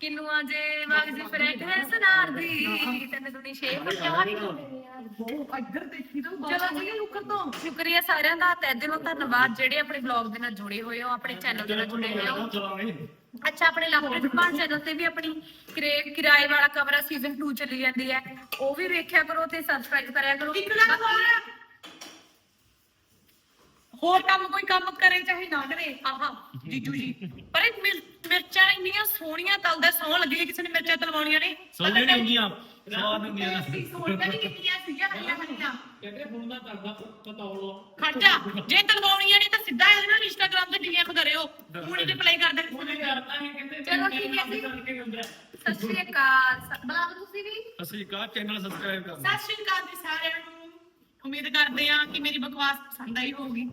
Speaker 1: ਕਿਨੂਆਂ ਜੇ ਮਗਜ ਫਰੈਂਡ ਹੈ ਸਨਾਰ ਦੀ। ਤੈਨੂੰ ਦੁਨੀ ਛੇ
Speaker 2: ਉਹ ਇੱਧਰ ਦੇਖੀ ਤਾਂ।
Speaker 1: ਚਲੋ ਜੀ ਲੁਕਰ ਤੋਂ। ਸ਼ੁਕਰੀਆ ਸਾਰਿਆਂ ਦਾ। ਤਹਿ ਦਿਲੋਂ ਧੰਨਵਾਦ। ਜਿਹੜੇ ਆਪਣੇ ਬਲੌਗ ਦੇ ਨਾਲ ਜੁੜੇ ਹੋਏ ਹੋ ਆਪਣੇ ਚੈਨਲ ਦੇ ਨਾਲ ਜੁੜੇ ਹੋਏ ਹੋ। ਅੱਛਾ ਆਪਣੇ ਲਵਪ੍ਰੀਤ ਭਾਨ ਚੈਨਲ ਤੇ ਵੀ ਆਪਣੀ ਕਿਰੇ- ਕਿਰਾਏ ਵਾਲਾ ਕਵਰ ਸੀਜ਼ਨ 2 ਚੱਲੀ ਜਾਂਦੀ ਹੈ। ਉਹ ਵੀ ਵੇਖਿਆ ਕਰੋ ਤੇ ਸਬਸਕ੍ਰਾਈਬ ਕਰਿਆ ਕਰੋ।
Speaker 2: ਇੱਕ ਗੱਲ ਹੋਰ। ਹੋਰ ਕੰਮ ਕੋਈ ਕੰਮ ਕਰੇ ਚਾਹੇ ਨਾ ਕਰੇ ਆਹਾ ਜੀਜੂ ਜੀ। ਪਰ ਇਹ ਮਿਰ- ਮਿਰਚਾਂ ਇੰਨੀਆਂ ਸੋਹਣੀਆਂ ਤਲਦਾ ਸੌ ਲੱਗੀ ਕਿਸੇ ਨੇ ਮਿਰਚਾਂ ਤਲਵਾਉਣੀਆਂ ਨੇ।
Speaker 3: ਸੋਹਣੀਆਂ ਨਹੀਂ ਹੁੰਦੀਆਂ ਸਵਾਦ ਹੁੰਦੀਆਂ ਨੇ।
Speaker 2: ਅਸੀਂ ਸੋਹਣੀਆਂ ਨਹੀਂ ਕੀਤੀਆਂ ਸੀਗੀਆਂ ਹਰੀਆਂ ਹਰੀਆਂ
Speaker 3: ਕਹਿੰਦੇ ਹੁਣ ਦਾ ਕਰਦਾ ਪਤੌਲੋ
Speaker 2: ਖਰਚਾ ਜੇ ਤਲਵਾਉਣੀਆਂ ਨੇ ਤਾਂ ਸਿੱਧਾ ਇਹਦੇ ਨਾਲ ਇੰਸਟਾਗ੍ਰam ਤੇ ਡੀਐਮ ਕਰਿਓ। ਹੁਣੀ ਰਿਪਲਾਈ ਕਰ ਦੇ
Speaker 3: ਉਹਨੇ ਕਰਤਾ ਹੈ ਕਹਿੰਦੇ
Speaker 1: ਚਲੋ ਠੀਕ ਹੈ ਜੀ।
Speaker 3: ਕਰਕੇ ਹੁੰਦਾ।
Speaker 1: ਸਤਿ ਸ਼੍ਰੀ ਅਕਾਲ। ਸ- ਬੁਲਾ ਦਿਓ ਤੁਸੀਂ ਵੀ।
Speaker 3: ਅਸੀਂ ਕਾ ਚੈਨਲ ਸਬਸਕ੍ਰਾਈਬ ਕਰਨਾ।
Speaker 2: ਸਤਿ ਸ਼੍ਰੀ ਅਕਾਲ ਜੀ ਸਾਰਿਆਂ ਨੂੰ। ਉਮੀਦ ਕਰਦੇ ਹਾਂ ਕਿ ਮੇਰੀ ਬਕਵਾਸ ਪਸੰਦ ਆਈ ਹੋਊਗੀ।